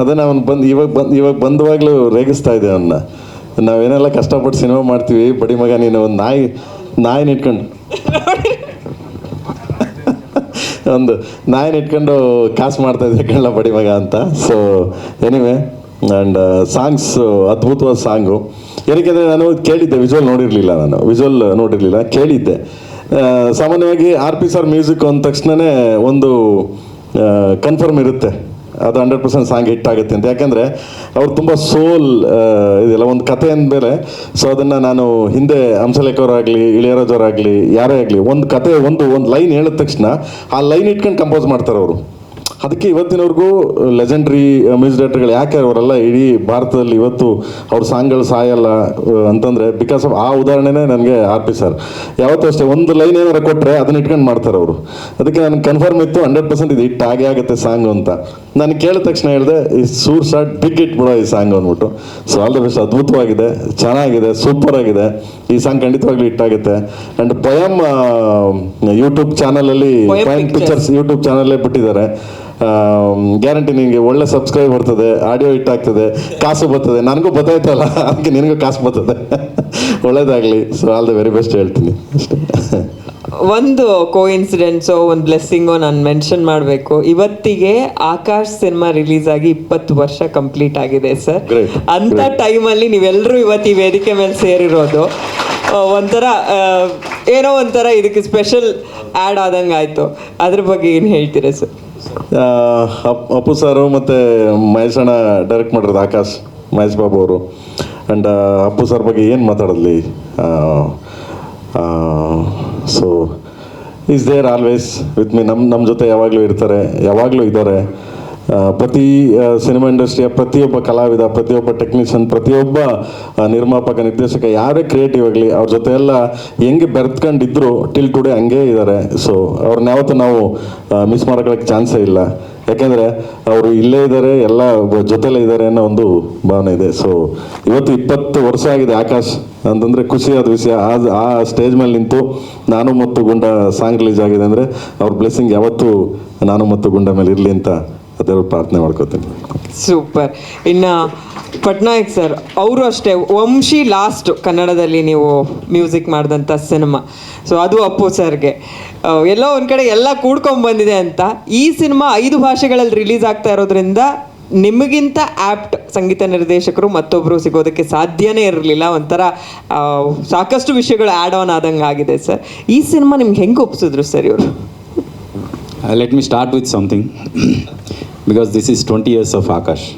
ಅದನ್ನ ಅವನು ಬಂದು, ಇವಾಗ ಬಂದು, ಇವಾಗ ಬಂದವಾಗಲೂ ರೇಗಿಸ್ತಾ ಇದೆ ಅವನ್ನ ನಾವೇನೆಲ್ಲ ಕಷ್ಟಪಟ್ಟು ಸಿನಿಮಾ ಮಾಡ್ತೀವಿ, ಬಡಿ ಮಗ ನೀನು ಒಂದು ನಾಯಿ, ನಾಯಿನ ಇಟ್ಕೊಂಡು. ಒಂದು ನಾಯಿನ ಇಟ್ಕೊಂಡು ಕಾಸು ಮಾಡ್ತಾ ಇದ್ದೆ ಕಣ್ಣ ಬಡಿ ಮಗ ಅಂತ. ಸೊ ಎನಿವೆ ಆ್ಯಂಡ್ ಸಾಂಗ್ಸ್ ಅದ್ಭುತವಾದ ಸಾಂಗು. ಏನಕ್ಕೆಂದರೆ ನಾನು ಕೇಳಿದ್ದೆ ವಿಜುವಲ್ ನೋಡಿರಲಿಲ್ಲ ನಾನು. ವಿಜುವಲ್ ನೋಡಿರಲಿಲ್ಲ, ಕೇಳಿದ್ದೆ. ಸಾಮಾನ್ಯವಾಗಿ ಆರ್ ಪಿ ಸರ್ ಮ್ಯೂಸಿಕ್ ಅಂದ ತಕ್ಷಣವೇ ಒಂದು ಕನ್ಫರ್ಮ್ ಇರುತ್ತೆ. ಅದು ಹಂಡ್ರೆಡ್ ಪರ್ಸೆಂಟ್ ಸಾಂಗ್ ಹಿಟ್ ಆಗುತ್ತೆ ಅಂತ. ಯಾಕೆಂದರೆ ಅವ್ರು ತುಂಬ ಸೋಲ್ ಇದೆಲ್ಲ ಒಂದು ಕತೆ ಅಂದಮೇಲೆ ಸೊ ಅದನ್ನು ನಾನು ಹಿಂದೆ ಹಂಸಲೇಖವರಾಗಲಿ, ಇಳಿಯರಾಜವರಾಗಲಿ, ಯಾರೇ ಆಗಲಿ, ಒಂದು ಕತೆ ಒಂದು ಒಂದು ಲೈನ್ ಹೇಳಿದ ತಕ್ಷಣ, ಆ ಲೈನ್ ಇಟ್ಕೊಂಡು ಕಂಪೋಸ್ ಮಾಡ್ತಾರೆ ಅವರು. ಅದಕ್ಕೆ ಇವತ್ತಿನವರೆಗೂ ಲೆಜೆಂಡ್ರಿ ಮ್ಯೂಸಿಕ್ ಡೈರೆಕ್ಟರ್ಗಳು ಯಾಕೆ ಅವರೆಲ್ಲ ಇಡೀ ಭಾರತದಲ್ಲಿ ಇವತ್ತು ಅವ್ರ ಸಾಂಗ್ಗಳು ಸಾಯಲ್ಲ ಅಂತಂದರೆ ಬಿಕಾಸ್ ಆಫ್ ಆ ಉದಾಹರಣೆನೇ ನನಗೆ ಆರ್ ಪಿ ಸರ್ ಯಾವತ್ತೂ ಅಷ್ಟೇ ಒಂದು ಲೈನ್ ಏನಾರು ಕೊಟ್ಟರೆ ಅದನ್ನ ಇಟ್ಕೊಂಡು ಮಾಡ್ತಾರೆ ಅವರು. ಅದಕ್ಕೆ ನನಗೆ ಕನ್ಫರ್ಮ್ ಇತ್ತು ಹಂಡ್ರೆಡ್ ಪರ್ಸೆಂಟ್ ಇದು ಹಿಟ್ ಆಗೇ ಆಗುತ್ತೆ ಸಾಂಗ್ ಅಂತ. ನಾನು ಕೇಳಿದ ತಕ್ಷಣ ಹೇಳಿದೆ ಈ ಸೂರ್ ಶಾಟ್ ಬಿಗ್ ಇಟ್ ಬಿಡೋ ಈ ಸಾಂಗ್ ಅಂದ್ಬಿಟ್ಟು. ಸೊ ಆಲ್ ದ ಬೆಸ್ಟ್ ಅದ್ಭುತವಾಗಿದೆ ಚೆನ್ನಾಗಿದೆ ಸೂಪರ್ ಆಗಿದೆ. ಈ ಸಾಂಗ್ ಖಂಡಿತವಾಗ್ಲೂ ಹಿಟ್ ಆಗುತ್ತೆ. ಅಂಡ್ ಪಯಮ್ ಯೂಟ್ಯೂಬ್ ಚಾನಲಲ್ಲಿ ಪಯಂ. ಪಿಕ್ಚರ್ಸ್ ಯೂಟ್ಯೂಬ್ ಚಾನಲ್ಲೇ ಬಿಟ್ಟಿದ್ದಾರೆ. ಗ್ಯಾರಂಟಿ ನಿನಗೆ ಒಳ್ಳೆ ಸಬ್ಸ್ಕ್ರೈಬ್ ಬರ್ತದೆ ಆಡಿಯೋ ಹಿಟ್ ಆಗ್ತದೆ ಕಾಸು ಬರ್ತದೆ. ನನಗೂ ಗೊತ್ತಾಯ್ತಲ್ಲ ಅದಕ್ಕೆ ನಿನಗೂ ಕಾಸು ಬರ್ತದೆ. ಒಳ್ಳೇದಾಗಲಿ. So all the very best ಹೇಳ್ತೀನಿ. ಅಷ್ಟೇ. ಒಂದು ಕೋ ಇನ್ಸಿಡೆಂಟ್ಸೋ ಒಂದು ಬ್ಲೆಸ್ಸಿಂಗೋ ನಾನು ಮೆನ್ಷನ್ ಮಾಡಬೇಕು. ಇವತ್ತಿಗೆ ಆಕಾಶ್ ಸಿನಿಮಾ ರಿಲೀಸ್ ಆಗಿ ಇಪ್ಪತ್ತು ವರ್ಷ ಕಂಪ್ಲೀಟ್ ಆಗಿದೆ ಸರ್ ಅಂತ. ಟೈಮಲ್ಲಿ ನೀವೆಲ್ಲರೂ ಇವತ್ತು ಈ ವೇದಿಕೆ ಮೇಲೆ ಸೇರಿರೋದು. ಒಂಥರ ಏನೋ ಒಂಥರ ಇದಕ್ಕೆ ಸ್ಪೆಷಲ್ ಆ್ಯಡ್ ಆದಂಗೆ ಆಯಿತು. ಅದ್ರ ಬಗ್ಗೆ ಏನು ಹೇಳ್ತೀರಾ ಸರ್ ಅಪ್ಪು ಸಾರು ಮತ್ತು ಮಹೇಶ್ ಅಣ್ಣ ಡೈರೆಕ್ಟ್ ಮಾಡಿರೋದು ಆಕಾಶ್ ಮಹೇಶ್ ಬಾಬು ಅವರು. ಆ್ಯಂಡ್ ಅಪ್ಪು ಸರ್ ಬಗ್ಗೆ ಏನು ಮಾತಾಡಲಿ so is there always with me ನಮ್ಮ ನಮ್ಮ ಜೊತೆ ಯಾವಾಗಲೂ ಇರ್ತಾರೆ ಯಾವಾಗಲೂ ಇದ್ದಾರೆ. ಪ್ರತಿ ಸಿನಿಮಾ ಇಂಡಸ್ಟ್ರಿಯ ಪ್ರತಿಯೊಬ್ಬ ಕಲಾವಿದ, ಪ್ರತಿಯೊಬ್ಬ ಟೆಕ್ನಿಷಿಯನ್ ಪ್ರತಿಯೊಬ್ಬ ನಿರ್ಮಾಪಕ, ನಿರ್ದೇಶಕ, ಯಾರೇ ಕ್ರಿಯೇಟಿವ್ ಆಗಲಿ, ಅವ್ರ ಜೊತೆ ಎಲ್ಲ ಹೆಂಗೆ ಬೆರೆತ್ಕೊಂಡಿದ್ರು ಟಿಲ್ ಟುಡೇ ಹಂಗೇ ಇದ್ದಾರೆ ಸೊ ಅವ್ರನ್ನ ಯಾವತ್ತೂ ನಾವು ಮಿಸ್ ಮಾಡ್ಕೊಳಕ್ಕೆ ಚಾನ್ಸೇ ಇಲ್ಲ. ಯಾಕೆಂದರೆ ಅವರು ಇಲ್ಲೇ ಇದ್ದಾರೆ ಎಲ್ಲ ಜೊತೆಲೇ ಇದ್ದಾರೆ ಅನ್ನೋ ಒಂದು ಭಾವನೆ ಇದೆ. ಸೊ ಇವತ್ತು ಇಪ್ಪತ್ತು ವರ್ಷ ಆಗಿದೆ ಆಕಾಶ್. ಅಂತಂದರೆ ಖುಷಿಯಾದ ವಿಷಯ. ಆ ಆ ಸ್ಟೇಜ್ ಮೇಲೆ ನಿಂತು ನಾನು ಮತ್ತು ಗುಂಡ ಸಾಂಗ್ ರಿಲೀಸ್ ಆಗಿದೆ ಅಂದರೆ ಅವ್ರ ಬ್ಲೆಸ್ಸಿಂಗ್ ಯಾವತ್ತೂ ನಾನು ಮತ್ತು ಗುಂಡ ಮೇಲೆ ಇರಲಿ ಅಂತ ದೇವ್ರ ಪ್ರಾರ್ಥನೆ ಮಾಡ್ಕೋತೀನಿ ಸೂಪರ್. ಇನ್ನು ಪಟ್ನಾಯಕ್ ಸರ್ ಅವರು ಅಷ್ಟೇ ವಂಶಿ ಲಾಸ್ಟ್ ಕನ್ನಡದಲ್ಲಿ ನೀವು ಮ್ಯೂಸಿಕ್ ಮಾಡಿದಂಥ ಸಿನಿಮಾ ಸೊ ಅದು ಅಪ್ಪು ಸರ್ಗೆ. ಎಲ್ಲೋ ಒಂದು ಕಡೆ ಎಲ್ಲ ಕೂಡ್ಕೊಂಡ್ಬಂದಿದೆ ಅಂತ. ಈ ಸಿನಿಮಾ ಐದು ಭಾಷೆಗಳಲ್ಲಿ ರಿಲೀಸ್ ಆಗ್ತಾ ಇರೋದ್ರಿಂದ ನಿಮಗಿಂತ ಆ್ಯಪ್ಟ್ ಸಂಗೀತ ನಿರ್ದೇಶಕರು ಮತ್ತೊಬ್ಬರು ಸಿಗೋದಕ್ಕೆ ಸಾಧ್ಯನೇ ಇರಲಿಲ್ಲ. ಒಂಥರ ಸಾಕಷ್ಟು ವಿಷಯಗಳು ಆ್ಯಡ್ ಆನ್ ಆದಂಗೆ ಆಗಿದೆ ಸರ್. ಈ ಸಿನಿಮಾ ನಿಮ್ಗೆ ಹೆಂಗೆ ಒಪ್ಸಿದ್ರು ಸರ್ ಇವರು? Let me start with something. because this is 20 years of Akash.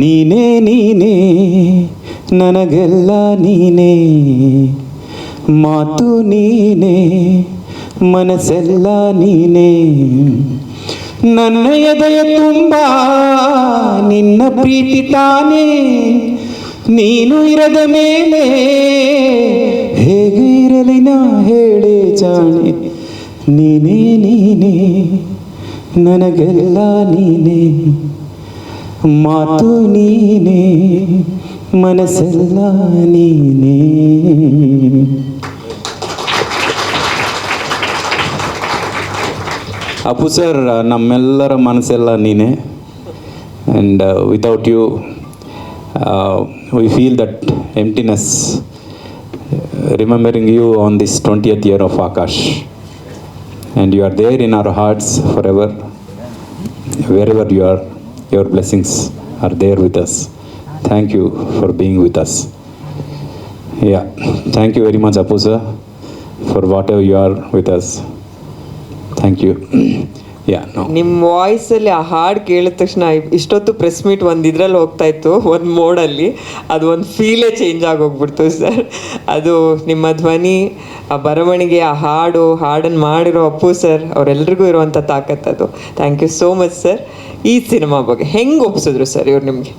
ನೀನೇ ನೀನೇ ನನಗೆಲ್ಲ ನೀನೇ ಮಾತು ನೀನೇ ಮನಸ್ಸೆಲ್ಲ ನೀನೇ ನನ್ನ ಎದೆಯ ತುಂಬ, ನಿನ್ನ ಪ್ರೀತಿ ತಾನೇ. ನೀನು ಇರದ ಮೇಲೆ ಹೇಗೆ ಇರಲಿ ನಾ ಹೇಳಿ ಜಾಣೆ. ನೀನೇ ನೀನೇ, ನನಗೆಲ್ಲ ನೀನೇ. ಮಾತು ನೀನೇ, ಮನಸ್ಸೆಲ್ಲ ನೀನೇ. ಅಪ್ಪು ಸರ್ ನಮ್ಮೆಲ್ಲರ ಮನಸ್ಸೆಲ್ಲ ನೀನೇ and without you we feel that emptiness remembering you on this twentieth year of Akash and you are there in our hearts forever wherever you are, your blessings are there with us. Thank you for being with us. Yeah, thank you very much, Apu sir, for whatever you are with us. Thank you yeah. ನಿಮ್ಮ ವಾಯ್ಸಲ್ಲಿ ಆ ಹಾಡು ಕೇಳಿದ ತಕ್ಷಣ ಇಷ್ಟೊತ್ತು press meet ಒಂದು ಇದ್ರಲ್ಲಿ ಹೋಗ್ತಾ ಇತ್ತು ಒಂದು ಮೋಡಲ್ಲಿ ಅದು ಒಂದು ಫೀಲೇ ಚೇಂಜ್ ಆಗೋಗ್ಬಿಡ್ತು ಸರ್. ಅದು ನಿಮ್ಮ ಧ್ವನಿ ಆ ಬರವಣಿಗೆ ಆ ಹಾಡು ಹಾಡನ್ನು ಮಾಡಿರೋ ಅಪ್ಪು ಸರ್ ಅವರೆಲ್ರಿಗೂ ಇರುವಂಥ ತಾಕತ್ ಅದು. Thank you so much sir ಈ ಸಿನಿಮಾ ಬಗ್ಗೆ ಹೆಂಗೆ ಒಪ್ಸಿದ್ರು ಸರ್ ಇವ್ರು ನಿಮಗೆ?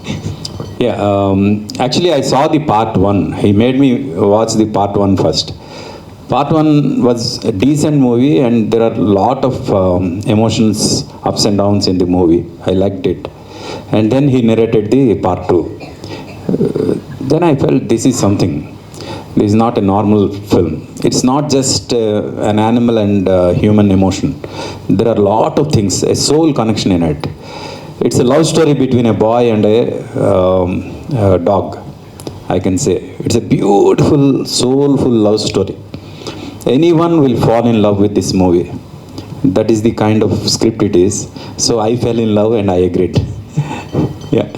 Yeah, actually actually, I saw the part one. He made me watch the part one part one was a decent movie and there are a lot of um, emotions ups and downs in the movie. I liked it. And then he narrated the part two. Uh, then i felt this is something. This is not a normal film. It's not just uh, an animal and uh, human emotion. There are a lot of things a soul connection in it. It's a love story between a boy and a um, dog i can say. It's a beautiful soulful love story. Anyone will fall in love with this movie. That is the kind of script it is. So I fell in love and I agreed. yeah.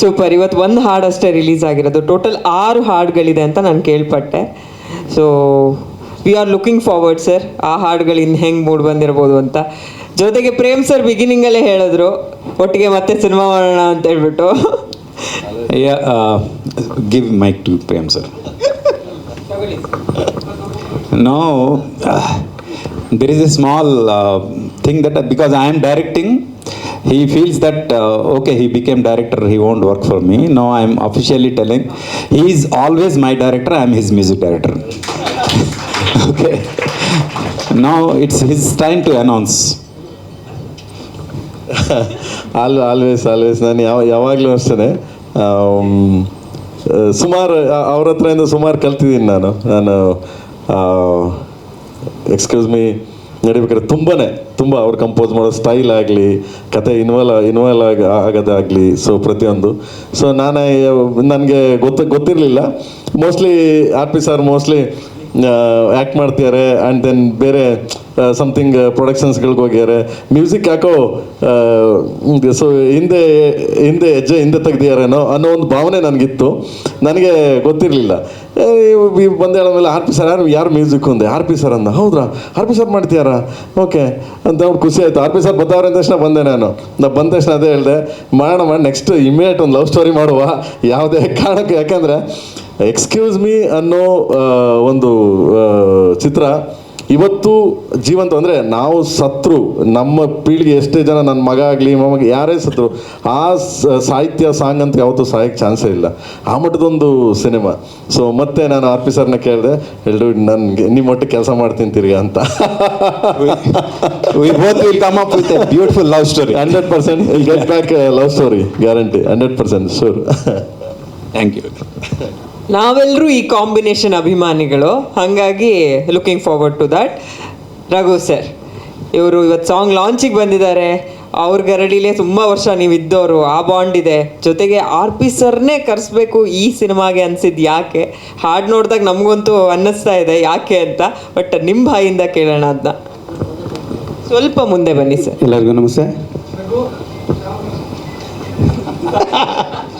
Super ಇವತ್ತು ಒಂದು ಹಾಡು ಅಷ್ಟೇ release ಆಗಿರೋದು total ಆರು ಹಾಡುಗಳಿದೆ ಅಂತ ನಾನು ಕೇಳ್ಪಟ್ಟೆ so we are looking forward sir ಆ ಹಾಡುಗಳು ಇನ್ನು ಹೆಂಗೆ ಮೂಡ್ ಬಂದಿರ್ಬೋದು ಅಂತ ಜೊತೆಗೆ ಪ್ರೇಮ್ ಸರ್ ಬಿಗಿನಿಂಗಲ್ಲೇ ಹೇಳಿದ್ರು ಒಟ್ಟಿಗೆ ಮತ್ತೆ ಸಿನಿಮಾ ಮಾಡೋಣ ಅಂತ ಹೇಳ್ಬಿಟ್ಟು give mike give Prem to Prem sir. No, uh, there is a small uh, thing that because I am directing, he feels that uh, okay, he became director, he won't work for me. Now I am officially telling, he is always my director. I am his music director. okay. Now it's his time to announce. All always always ನಾನು ಯಾವ ಯಾವಾಗಲೂ ಅಷ್ಟೇ ಸುಮಾರು ಅವ್ರ ಹತ್ರದಿಂದ ಸುಮಾರು ಕಲ್ತಿದ್ದೀನಿ ನಾನು ನಾನು ಎಕ್ಸ್ಕ್ಯೂಸ್ ಮೀ ನಡಿಬೇಕಾದ್ರೆ ತುಂಬಾ ತುಂಬ ಅವ್ರು ಕಂಪೋಸ್ ಮಾಡೋ ಸ್ಟೈಲ್ ಆಗಲಿ, ಕತೆ ಇನ್ವಾಲ್ ಇನ್ವಾಲ್ ಆಗ, ಆಗೋದಾಗಲಿ ಸೊ ಪ್ರತಿಯೊಂದು. ಸೊ ನಾನು, ನನಗೆ ಗೊತ್ತ, ಗೊತ್ತಿರಲಿಲ್ಲ. Mostly R P sir mostly act ಮಾಡ್ತಿದ್ದಾರೆ ಆ್ಯಂಡ್ ದೆನ್ ಬೇರೆ ಸಮಥಿಂಗ್ ಪ್ರೊಡಕ್ಷನ್ಸ್ಗಳಿಗೆ ಹೋಗ್ಯಾರೆ. ಮ್ಯೂಸಿಕ್ ಯಾಕೋ ಸೊ ಹಿಂದೆ ಹಿಂದೆ ಹೆಜ್ಜೆ ಹಿಂದೆ ತೆಗ್ದಿಯಾರೇನೋ ಅನ್ನೋ ಒಂದು ಭಾವನೆ ನನಗಿತ್ತು. ನನಗೆ ಗೊತ್ತಿರಲಿಲ್ಲ. ಬಂದು ಹೇಳೋದ್ಮೇಲೆ ಆರ್ ಪಿ ಸರ್ ಯಾರು ಯಾರು ಮ್ಯೂಸಿಕ್ ಅಂದೆ ಆರ್ ಪಿ ಸರ್ ಅಂದ. ಹೌದ್ರಾ? ಆರ್ ಪಿ ಸರ್ ಮಾಡ್ತೀಯಾರ ಓಕೆ. ಅಂತ ನೋಡಿ ಖುಷಿ ಆಯಿತು. ಆರ್ ಪಿ ಸರ್ ಬರ್ತಾವ್ರೆ ಅಂದ ತಕ್ಷಣ ಬಂದೆ ನಾನು. ನಾ ಬಂದ ತಕ್ಷಣ ಅದೇ ಹೇಳಿದೆ, ಮಾಡೋಣ ಮಾಡಿ ನೆಕ್ಸ್ಟ್ ಇಮಿಡಿಯೇಟ್ ಒಂದು ಲವ್ ಸ್ಟೋರಿ ಮಾಡುವ. ಯಾವುದೇ ಕಾರಣಕ್ಕೆ. ಯಾಕಂದರೆ ಎಕ್ಸ್ಕ್ಯೂಸ್ ಮೀ ಅನ್ನೋ ಒಂದು ಚಿತ್ರ ಇವತ್ತು ಜೀವಂತ. ಅಂದರೆ ನಾವು ಸತ್ರು. ನಮ್ಮ ಪೀಳಿಗೆ ಎಷ್ಟೇ ಜನ ನನ್ನ ಮಗ ಆಗಲಿ ಮೊಮ್ಮಗ ಯಾರೇ ಸತ್ರು. ಆ ಸಾಹಿತ್ಯ ಸಾಂಗ್ ಅಂತ ಯಾವತ್ತೂ ಸಾಯಕ್ಕೆ ಚಾನ್ಸೇ ಇಲ್ಲ. ಆ ಮಟ್ಟದೊಂದು ಸಿನಿಮಾ. ಸೊ ಮತ್ತೆ ನಾನು ಆಫೀಸರ್ನ ಸರ್ನ ಕೇಳಿದೆ ಎಲ್ಲರೂ ನನಗೆ ನಿಮ್ಮ ಮಟ್ಟಿಗೆ ಕೆಲಸ ಮಾಡ್ತೀನಿ ತಿರ್ಗಿ ಅಂತ. Beautiful love story. Hundred percent get back love story guarantee hundred percent sure thank you. ನಾವೆಲ್ಲರೂ ಈ ಕಾಂಬಿನೇಷನ್ ಅಭಿಮಾನಿಗಳು. ಹಾಗಾಗಿ looking forward to that Raghu sir ಇವರು ಇವತ್ತು ಸಾಂಗ್ ಲಾಂಚಿಗೆ ಬಂದಿದ್ದಾರೆ. ಅವ್ರ ಗರಡಿಲೇ ತುಂಬ ವರ್ಷ ನೀವು ಇದ್ದವರು ಆ ಬಾಂಡ್ ಇದೆ. ಜೊತೆಗೆ ಆರ್ ಪಿ ಸರ್ನೇ ಕರೆಸ್ಬೇಕು ಈ ಸಿನಿಮಾಗೆ ಅನ್ಸಿದ್ದು ಯಾಕೆ? ಹಾಡು ನೋಡಿದಾಗ ನಮಗಂತೂ ಅನ್ನಿಸ್ತಾ ಇದೆ ಯಾಕೆ ಅಂತ ಬಟ್ ನಿಮ್ಮ ಬಾಯಿಂದ ಕೇಳೋಣ ಅದನ್ನ ಸ್ವಲ್ಪ ಮುಂದೆ ಬನ್ನಿ ಸರ್ ಎಲ್ಲರಿಗೂ ನಮಸ್ತೆ.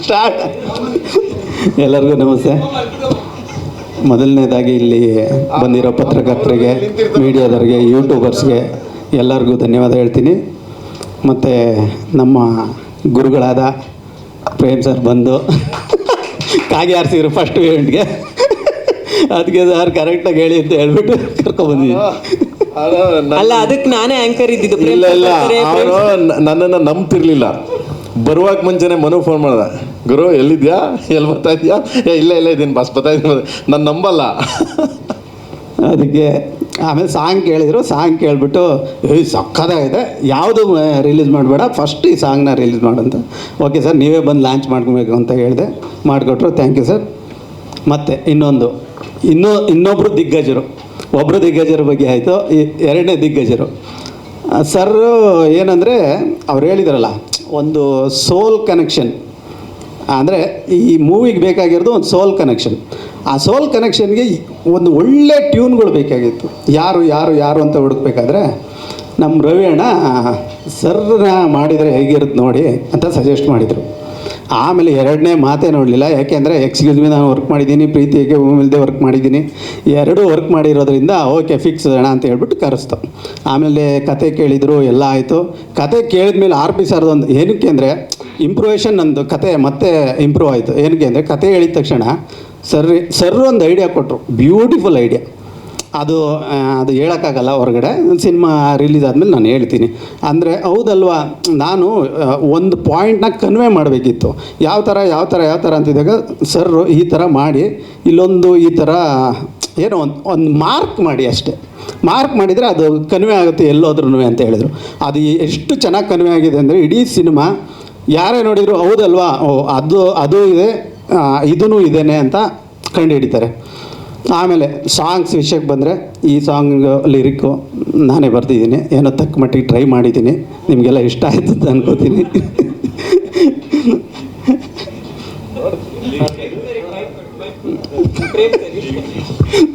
ಸ್ಟಾರ್ಟ್ ಎಲ್ಲರಿಗೂ ನಮಸ್ತೆ. ಮೊದಲನೇದಾಗಿ ಇಲ್ಲಿ ಬಂದಿರೋ ಪತ್ರಕರ್ತರಿಗೆ ಮೀಡಿಯಾದವ್ರಿಗೆ ಯೂಟ್ಯೂಬರ್ಸ್ಗೆ ಎಲ್ಲರಿಗೂ ಧನ್ಯವಾದ ಹೇಳ್ತೀನಿ. ಮತ್ತು ನಮ್ಮ ಗುರುಗಳಾದ ಪ್ರೇಮ್ ಸರ್ ಬಂದು ಕಾಗೆ ಆರಿಸಿದ್ರು ಫಸ್ಟ್ ಇವೆಂಟ್ಗೆ ಅದಕ್ಕೆ ಸರ್ ಕರೆಕ್ಟಾಗಿ ಹೇಳಿ ಅಂತ ಹೇಳ್ಬಿಟ್ಟು ಕರ್ಕೊಬಂದಿದ್ದೀನಿ ಅಲ್ಲ ಅದಕ್ಕೆ ನಾನೇ ಆಂಕರ್ ಇದ್ದಿದ್ದು ಇಲ್ಲ ಇಲ್ಲ ನನ್ನನ್ನು ನಂಬ್ತಿರ್ಲಿಲ್ಲ. ಬರುವಾಗ ಮುಂಚೆನೆ ಮನು ಫೋನ್ ಮಾಡ್ದ, ಗುರು, ಎಲ್ಲಿದ್ಯಾ? ಎಲ್ಲಿ ಬರ್ತಾ ಇದೆಯಾ? ಏ, ಇಲ್ಲ ಇಲ್ಲ ಇದ್ದೀನಿ ಬಸ್ ಬರ್ತಾ ಇದ್ದೀನಿ ನಾನು ನಂಬಲ್ಲ. ಅದಕ್ಕೆ ಆಮೇಲೆ ಸಾಂಗ್ ಕೇಳಿದ್ರು ಸಾಂಗ್ ಕೇಳಿಬಿಟ್ಟು ಏಯ್ ಸಕ್ಕದಾಗಿದೆ. ಯಾವುದು ರಿಲೀಸ್ ಮಾಡಬೇಡ. ಫಸ್ಟ್ ಈ ಸಾಂಗ್ನ ರಿಲೀಸ್ ಮಾಡಂತ. ಓಕೆ ಸರ್ ನೀವೇ ಬಂದು ಲಾಂಚ್ ಮಾಡ್ಕೊಬೇಕು ಅಂತ ಹೇಳಿದೆ. ಮಾಡಿಕೊಟ್ರು. ಥ್ಯಾಂಕ್ ಯು ಸರ್ ಮತ್ತು ಇನ್ನೊಂದು. ಇನ್ನೂ ಇನ್ನೊಬ್ಬರು ದಿಗ್ಗಜರು. ಒಬ್ಬರು ದಿಗ್ಗಜರ ಬಗ್ಗೆ ಆಯಿತು ಎರಡನೇ ದಿಗ್ಗಜರು. ಸರ್ ಏನಂದರೆ, ಅವ್ರು ಹೇಳಿದಾರಲ್ಲ ಒಂದು ಸೋಲ್ ಕನೆಕ್ಷನ್ ಅಂದರೆ ಈ ಮೂವಿಗೆ ಬೇಕಾಗಿರೋದು ಒಂದು ಸೋಲ್ ಕನೆಕ್ಷನ್ ಆ ಸೋಲ್ ಕನೆಕ್ಷನ್ಗೆ ಒಂದು ಒಳ್ಳೆ ಟ್ಯೂನ್ಗಳು ಬೇಕಾಗಿತ್ತು. ಯಾರು ಯಾರು ಯಾರು ಅಂತ ಹುಡುಕ್ಬೇಕಾದ್ರೆ ನಮ್ಮ ರವಿ ಅಣ್ಣ, ಸರ್ನ ಮಾಡಿದರೆ ಹೇಗಿರುತ್ತೆ ನೋಡಿ ಅಂತ ಸಜೆಸ್ಟ್ ಮಾಡಿದರು. ಆಮೇಲೆ ಎರಡನೇ ಮಾತೇ ನೋಡಲಿಲ್ಲ. ಯಾಕೆಂದರೆ ಎಕ್ಸ್ಕ್ಯೂಸ್ ಮೀ ನಾನು ವರ್ಕ್ ಮಾಡಿದ್ದೀನಿ ಪ್ರೀತಿಗೆ ಇಲ್ಲದೆ ವರ್ಕ್ ಮಾಡಿದ್ದೀನಿ. ಎರಡೂ ವರ್ಕ್ ಮಾಡಿರೋದ್ರಿಂದ ಓಕೆ ಫಿಕ್ಸ್ ಅಣ್ಣ ಅಂತ ಹೇಳ್ಬಿಟ್ಟು ಕರೆಸ್ತು. ಆಮೇಲೆ ಕತೆ ಕೇಳಿದರು, ಎಲ್ಲ ಆಯಿತು. ಕತೆ ಕೇಳಿದ್ಮೇಲೆ ಆರ್ ಪಿ ಸರ್ದೊಂದು ಏನಕ್ಕೆ ಅಂದರೆ ಇಂಪ್ರೂವೇಷನ್ ನಂದು ಕತೆ ಮತ್ತೆ ಇಂಪ್ರೂವ್ ಆಯಿತು. ಏನಕ್ಕೆ ಅಂದರೆ, ಕತೆ ಹೇಳಿದ ತಕ್ಷಣ ಸರ್ ಸರ್ ಒಂದು ಐಡಿಯಾ ಕೊಟ್ಟರು ಬ್ಯೂಟಿಫುಲ್ ಐಡಿಯಾ ಅದು ಅದು ಹೇಳೋಕ್ಕಾಗಲ್ಲ ಹೊರಗಡೆ. ಸಿನಿಮಾ ರಿಲೀಸ್ ಆದಮೇಲೆ ನಾನು ಹೇಳ್ತೀನಿ. ಅಂದರೆ ಹೌದಲ್ವಾ, ನಾನು ಒಂದು ಪಾಯಿಂಟ್ನ ಕನ್ವೆ ಮಾಡಬೇಕಿತ್ತು. ಯಾವ ಥರ ಯಾವ ಥರ ಯಾವ ಥರ ಅಂತಿದ್ದಾಗ ಸರ್ ಈ ಥರ ಮಾಡಿ, ಇಲ್ಲೊಂದು ಈ ಥರ ಏನೋ ಒಂದು ಒಂದು ಮಾರ್ಕ್ ಮಾಡಿ ಅಷ್ಟೇ. ಮಾರ್ಕ್ ಮಾಡಿದರೆ ಅದು ಕನ್ವೆ ಆಗುತ್ತೆ ಎಲ್ಲೋದ್ರೂ ಅಂತ ಹೇಳಿದರು. ಅದು ಎಷ್ಟು ಚೆನ್ನಾಗಿ ಕನ್ವೆ ಆಗಿದೆ ಅಂದರೆ ಇಡೀ ಸಿನಿಮಾ ಯಾರೇ ನೋಡಿದ್ರು ಹೌದಲ್ವಾ, ಓ, ಅದು ಅದು ಇದೆ ಇದೂ ಇದೇನೆ ಅಂತ ಕಂಡು ಹಿಡಿತಾರೆ ಆಮೇಲೆ ಸಾಂಗ್ಸ್ ವಿಷಯಕ್ಕೆ ಬಂದರೆ ಈ ಸಾಂಗ್ ಲಿರಿಕ್ಕು ನಾನೇ ಬರ್ತಿದ್ದೀನಿ ಏನೋ ತಕ್ಕ ಮಟ್ಟಿಗೆ ಟ್ರೈ ಮಾಡಿದ್ದೀನಿ. ನಿಮಗೆಲ್ಲ ಇಷ್ಟ ಆಯಿತು ಅಂತ ಅನ್ಕೋತೀನಿ.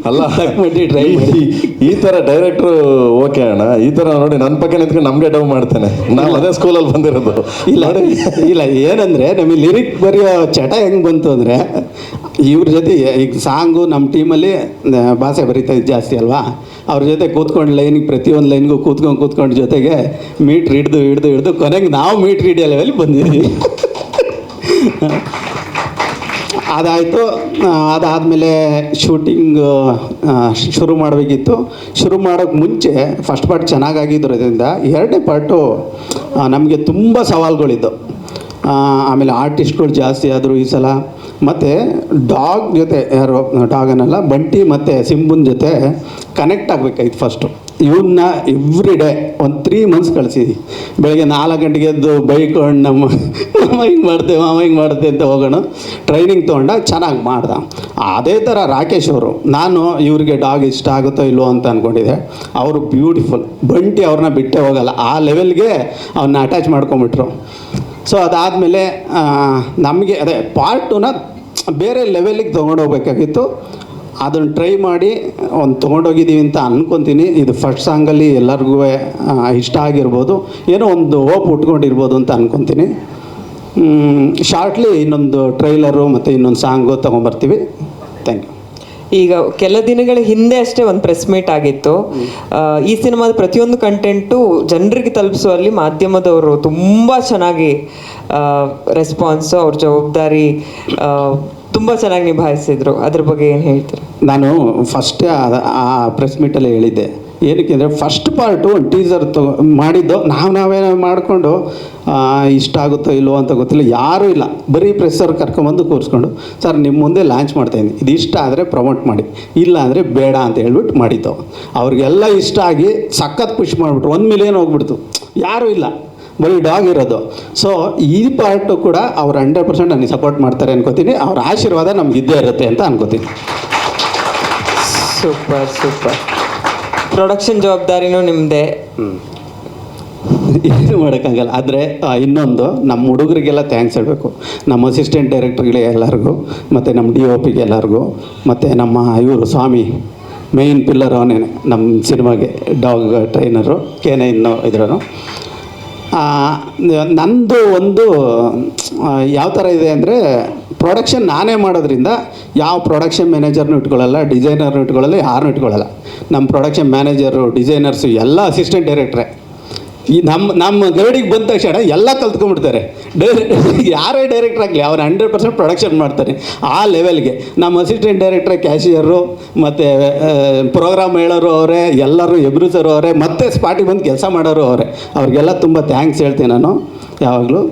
ಅಲ್ಲ ಟ್ರೈ ಮಾಡಿ. ಈ- ಥರ ಡೈರೆಕ್ಟ್ರು ಓಕೆ ಅಣ್ಣ. ಈ ಥರ ನೋಡಿ ನನ್ನ ಪಕ್ಕ ನಿಂತ್ಕೊಂಡು ನಮಗೆ ಡೌ ಮಾಡ್ತಾನೆ. ನಾವು ಅದೇ ಸ್ಕೂಲಲ್ಲಿ ಬಂದಿರೋದು. ಇಲ್ಲ ಇಲ್ಲ ಏನಂದರೆ ನಮಗೆ ಲಿರಿಕ್ ಬರೆಯೋ ಚಟ ಹೆಂಗೆ ಬಂತು ಅಂದರೆ ಇವ್ರ ಜೊತೆ ಈಗ ಸಾಂಗು ನಮ್ಮ ಟೀಮಲ್ಲಿ ಭಾಷೆ ಬರೀತಾ ಜಾಸ್ತಿ ಅಲ್ವಾ? ಅವ್ರ ಜೊತೆ ಕೂತ್ಕೊಂಡು ಲೈನಿಗೆ ಪ್ರತಿಯೊಂದು ಲೈನ್ಗೂ ಕೂತ್ಕೊಂಡು ಕೂತ್ಕೊಂಡು ಜೊತೆಗೆ ಮೀಟ್ರ್ ಹಿಡ್ದು ಹಿಡ್ದು ಹಿಡ್ದು ಕೊನೆಗೆ ನಾವು ಮೀಟ್ರ್ ಹಿಡಿಯೋ ಲೆವೆಲ್ ಬಂದಿದ್ವಿ. ಅದಾಯಿತು. ಅದಾದಮೇಲೆ ಶೂಟಿಂಗ್ ಶುರು ಮಾಡಬೇಕಿತ್ತು. ಶುರು ಮಾಡೋಕ್ಕೆ ಮುಂಚೆ ಫಸ್ಟ್ ಪಾರ್ಟ್ ಚೆನ್ನಾಗಾಗಿದ್ದರಿಂದ ಎರಡನೇ ಪಾರ್ಟು ನಮಗೆ ತುಂಬ ಸವಾಲುಗಳಿದ್ದು ಆ, ಆಮೇಲೆ ಆರ್ಟಿಸ್ಟ್ಗಳು ಜಾಸ್ತಿ ಆದರು ಈ ಸಲ ಮತ್ತು ಡಾಗ್ ಜೊತೆ ಯಾರು, ಡಾಗ್ ಬಂಟಿ ಮತ್ತು ಸಿಂಬುನ್ ಜೊತೆ ಕನೆಕ್ಟ್ ಆಗಬೇಕಾಯ್ತು ಫಸ್ಟು ಇವನ್ನ ಎವ್ರಿ ಡೇ ಒಂದು ತ್ರೀ ಮಂತ್ಸ್ ಕಳಿಸಿದ್ವಿ ಬೆಳಗ್ಗೆ ನಾಲ್ಕು ಗಂಟೆಗೆ ಎದ್ದು ಬೈಕೊಂಡು ನಮ್ಮ ಮಾಮ ಹಿಂಗೆ ಮಾಡ್ತೇವೆ ಮಾಮ ಹಿಂಗೆ ಮಾಡ್ತೇವೆ ಅಂತ ಹೋಗೋಣ. ಟ್ರೈನಿಂಗ್ ತೊಗೊಂಡ ಚೆನ್ನಾಗಿ ಮಾಡ್ದ. ಅದೇ ಥರ ರಾಕೇಶ್ ಅವರು. ನಾನು ಇವ್ರಿಗೆ ಡಾಗ್ ಇಷ್ಟ ಆಗುತ್ತೋ ಇಲ್ವೋ ಅಂತ ಅಂದ್ಕೊಂಡಿದ್ದೆ ಅವರು ಬ್ಯೂಟಿಫುಲ್ ಬಂಟಿ ಅವ್ರನ್ನ ಬಿಟ್ಟೆ ಹೋಗಲ್ಲ. ಆ ಲೆವೆಲ್ಗೆ ಅವನ್ನ ಅಟ್ಯಾಚ್ ಮಾಡ್ಕೊಂಬಿಟ್ರು ಸೊ ಅದಾದಮೇಲೆ ನಮಗೆ, ಅದೇ ಪಾರ್ಟ್ ಟೂನ ಬೇರೆ ಲೆವೆಲಿಗೆ ತೊಗೊಂಡೋಗ್ಬೇಕಾಗಿತ್ತು. ಅದನ್ನು ಟ್ರೈ ಮಾಡಿ, ಒಂದು ತೊಗೊಂಡೋಗಿದ್ದೀವಿ ಅಂತ ಅನ್ಕೊತೀನಿ. ಇದು ಫಸ್ಟ್ ಸಾಂಗಲ್ಲಿ ಎಲ್ಲರಿಗೂ ಇಷ್ಟ ಆಗಿರ್ಬೋದು. ಏನೋ ಒಂದು ಹೋಪ್ ಉಟ್ಕೊಂಡಿರ್ಬೋದು ಅಂತ ಅಂದ್ಕೊತೀನಿ ಶಾರ್ಟ್ಲಿ ಇನ್ನೊಂದು ಟ್ರೈಲರು ಮತ್ತು ಇನ್ನೊಂದು ಸಾಂಗು ತೊಗೊಂಬರ್ತೀವಿ. ಥ್ಯಾಂಕ್ ಯು ಈಗ ಕೆಲ ದಿನಗಳ ಹಿಂದೆ ಅಷ್ಟೇ ಒಂದು ಪ್ರೆಸ್ ಮೀಟ್ ಆಗಿತ್ತು. ಈ ಸಿನಿಮಾದ ಪ್ರತಿಯೊಂದು ಕಂಟೆಂಟು ಜನರಿಗೆ ತಲುಪಿಸುವಲ್ಲಿ ಮಾಧ್ಯಮದವರು ತುಂಬ ಚೆನ್ನಾಗಿ ರೆಸ್ಪಾನ್ಸು ಅವ್ರ ಜವಾಬ್ದಾರಿ ತುಂಬ ಚೆನ್ನಾಗಿ ನಿಭಾಯಿಸಿದ್ರು. ಅದ್ರ ಬಗ್ಗೆ ಏನು ಹೇಳ್ತೀರಾ? ನಾನು ಫಸ್ಟ್ ಆ ಪ್ರೆಸ್ ಮೀಟಲ್ಲಿ ಹೇಳಿದ್ದೆ. ಏನಕ್ಕೆ ಅಂದರೆ ಫಸ್ಟ್ ಪಾರ್ಟು ಒಂದು ಟೀಸರ್ ತೊ ಮಾಡಿದ್ದು, ನಾವು ನಾವೇ ಮಾಡಿಕೊಂಡು ಇಷ್ಟ ಆಗುತ್ತೋ ಇಲ್ವೋ ಅಂತ ಗೊತ್ತಿಲ್ಲ, ಯಾರೂ ಇಲ್ಲ. ಬರೀ ಪ್ರೆಸ್ಸರ್ ಕರ್ಕೊಂಬಂದು ಕೂರಿಸ್ಕೊಂಡು, ಸರ್ ನಿಮ್ಮ ಮುಂದೆ ಲಾಂಚ್ ಮಾಡ್ತಾಯಿದ್ದೀನಿ ಇದು ಇಷ್ಟ ಆದರೆ ಪ್ರಮೋಟ್ ಮಾಡಿ. ಇಲ್ಲ ಅಂದರೆ ಬೇಡ ಅಂತ ಹೇಳ್ಬಿಟ್ಟು ಮಾಡಿದ್ದು. ಅವ್ರಿಗೆಲ್ಲ ಇಷ್ಟ ಆಗಿ ಸಖತ್ ಪುಷ್ ಮಾಡಿಬಿಟ್ರು. ಒಂದು ಮಿಲಿಯನ್ ಹೋಗ್ಬಿಡ್ತು. ಯಾರೂ ಇಲ್ಲ. ಬರೀ ಡಾಗ್ ಇರೋದು. ಸೊ ಈ ಪಾರ್ಟು ಕೂಡ ಅವ್ರು ಹಂಡ್ರೆಡ್ ಪರ್ಸೆಂಟ್ ನನಗೆ ಸಪೋರ್ಟ್ ಮಾಡ್ತಾರೆ ಅನ್ಕೋತೀನಿ. ಅವ್ರ ಆಶೀರ್ವಾದ ನಮ್ಗೆ ಇದ್ದೇ ಇರುತ್ತೆ ಅಂತ ಅನ್ಕೋತೀನಿ. Super super. ಪ್ರೊಡಕ್ಷನ್ ಜವಾಬ್ದಾರಿನೂ ನಿಮ್ಮದೇ ಏನು ಮಾಡೋಕ್ಕಾಗಲ್ಲ. ಆದರೆ ಇನ್ನೊಂದು ನಮ್ಮ ಹುಡುಗರಿಗೆಲ್ಲ ಥ್ಯಾಂಕ್ಸ್ ಹೇಳಬೇಕು. ನಮ್ಮ ಅಸಿಸ್ಟೆಂಟ್ ಡೈರೆಕ್ಟರ್ಗಳಿಗೆ ಎಲ್ಲರಿಗೂ, ಮತ್ತು ನಮ್ಮ ಡಿ ಒ ಪಿಗೆ ಎಲ್ಲರಿಗೂ, ಮತ್ತು ನಮ್ಮ ಇವರು ಸ್ವಾಮಿ ಮೇಯ್ನ್ ಪಿಲ್ಲರ್ ಅವನೇನೆ ನಮ್ಮ ಸಿನಿಮಾಗೆ ಡಾಗ್ ಟ್ರೈನರು ಕೇನೆ ಇನ್ನೋ ಇದ್ರೂ ನಂದು ಒಂದು ಯಾವ ಥರ ಇದೆ ಅಂದರೆ ಪ್ರೊಡಕ್ಷನ್ ನಾನೇ ಮಾಡೋದ್ರಿಂದ ಯಾವ ಪ್ರೊಡಕ್ಷನ್ ಮ್ಯಾನೇಜರ್ನು ಇಟ್ಕೊಳ್ಳಲ್ಲ ಡಿಸೈನರ್ನು ಇಟ್ಕೊಳ್ಳಲ್ಲ, ಯಾರನ್ನೂ ಇಟ್ಕೊಳ್ಳಲ್ಲ. ನಮ್ಮ ಪ್ರೊಡಕ್ಷನ್ ಮ್ಯಾನೇಜರು ಡಿಸೈನರ್ಸು ಎಲ್ಲ ಅಸಿಸ್ಟೆಂಟ್ ಡೈರೆಕ್ಟ್ರೆ ಈ ನಮ್ಮ ನಮ್ಮ ಗೈಡಿಗೆ ಬಂದ ತಕ್ಷಣ ಎಲ್ಲ ಕಲ್ತ್ಕೊಂಡ್ಬಿಡ್ತಾರೆ. ಡೈರೆಕ್ಟ್ ಯಾರೇ ಡೈರೆಕ್ಟರ್ ಆಗಲಿ, ಅವ್ರು ಹಂಡ್ರೆಡ್ ಪರ್ಸೆಂಟ್ ಪ್ರೊಡಕ್ಷನ್ ಮಾಡ್ತಾರೆ. ಆ ಲೆವೆಲ್ಗೆ ನಮ್ಮ ಅಸಿಸ್ಟೆಂಟ್ ಡೈರೆಕ್ಟ್ರೆ ಕ್ಯಾಶಿಯರು ಮತ್ತು ಪ್ರೋಗ್ರಾಮ್ ಹೇಳೋರು ಅವರೇ, ಎಲ್ಲರೂ ಎಬ್ರಿಸರು ಅವರೇ, ಮತ್ತೆ ಸ್ಪಾಟಿಗೆ ಬಂದು ಕೆಲಸ ಮಾಡೋರು ಅವರೇ. ಅವ್ರಿಗೆಲ್ಲ ತುಂಬ ಥ್ಯಾಂಕ್ಸ್ ಹೇಳ್ತೀನಿ ನಾನು. ಯಾವಾಗಲೂ.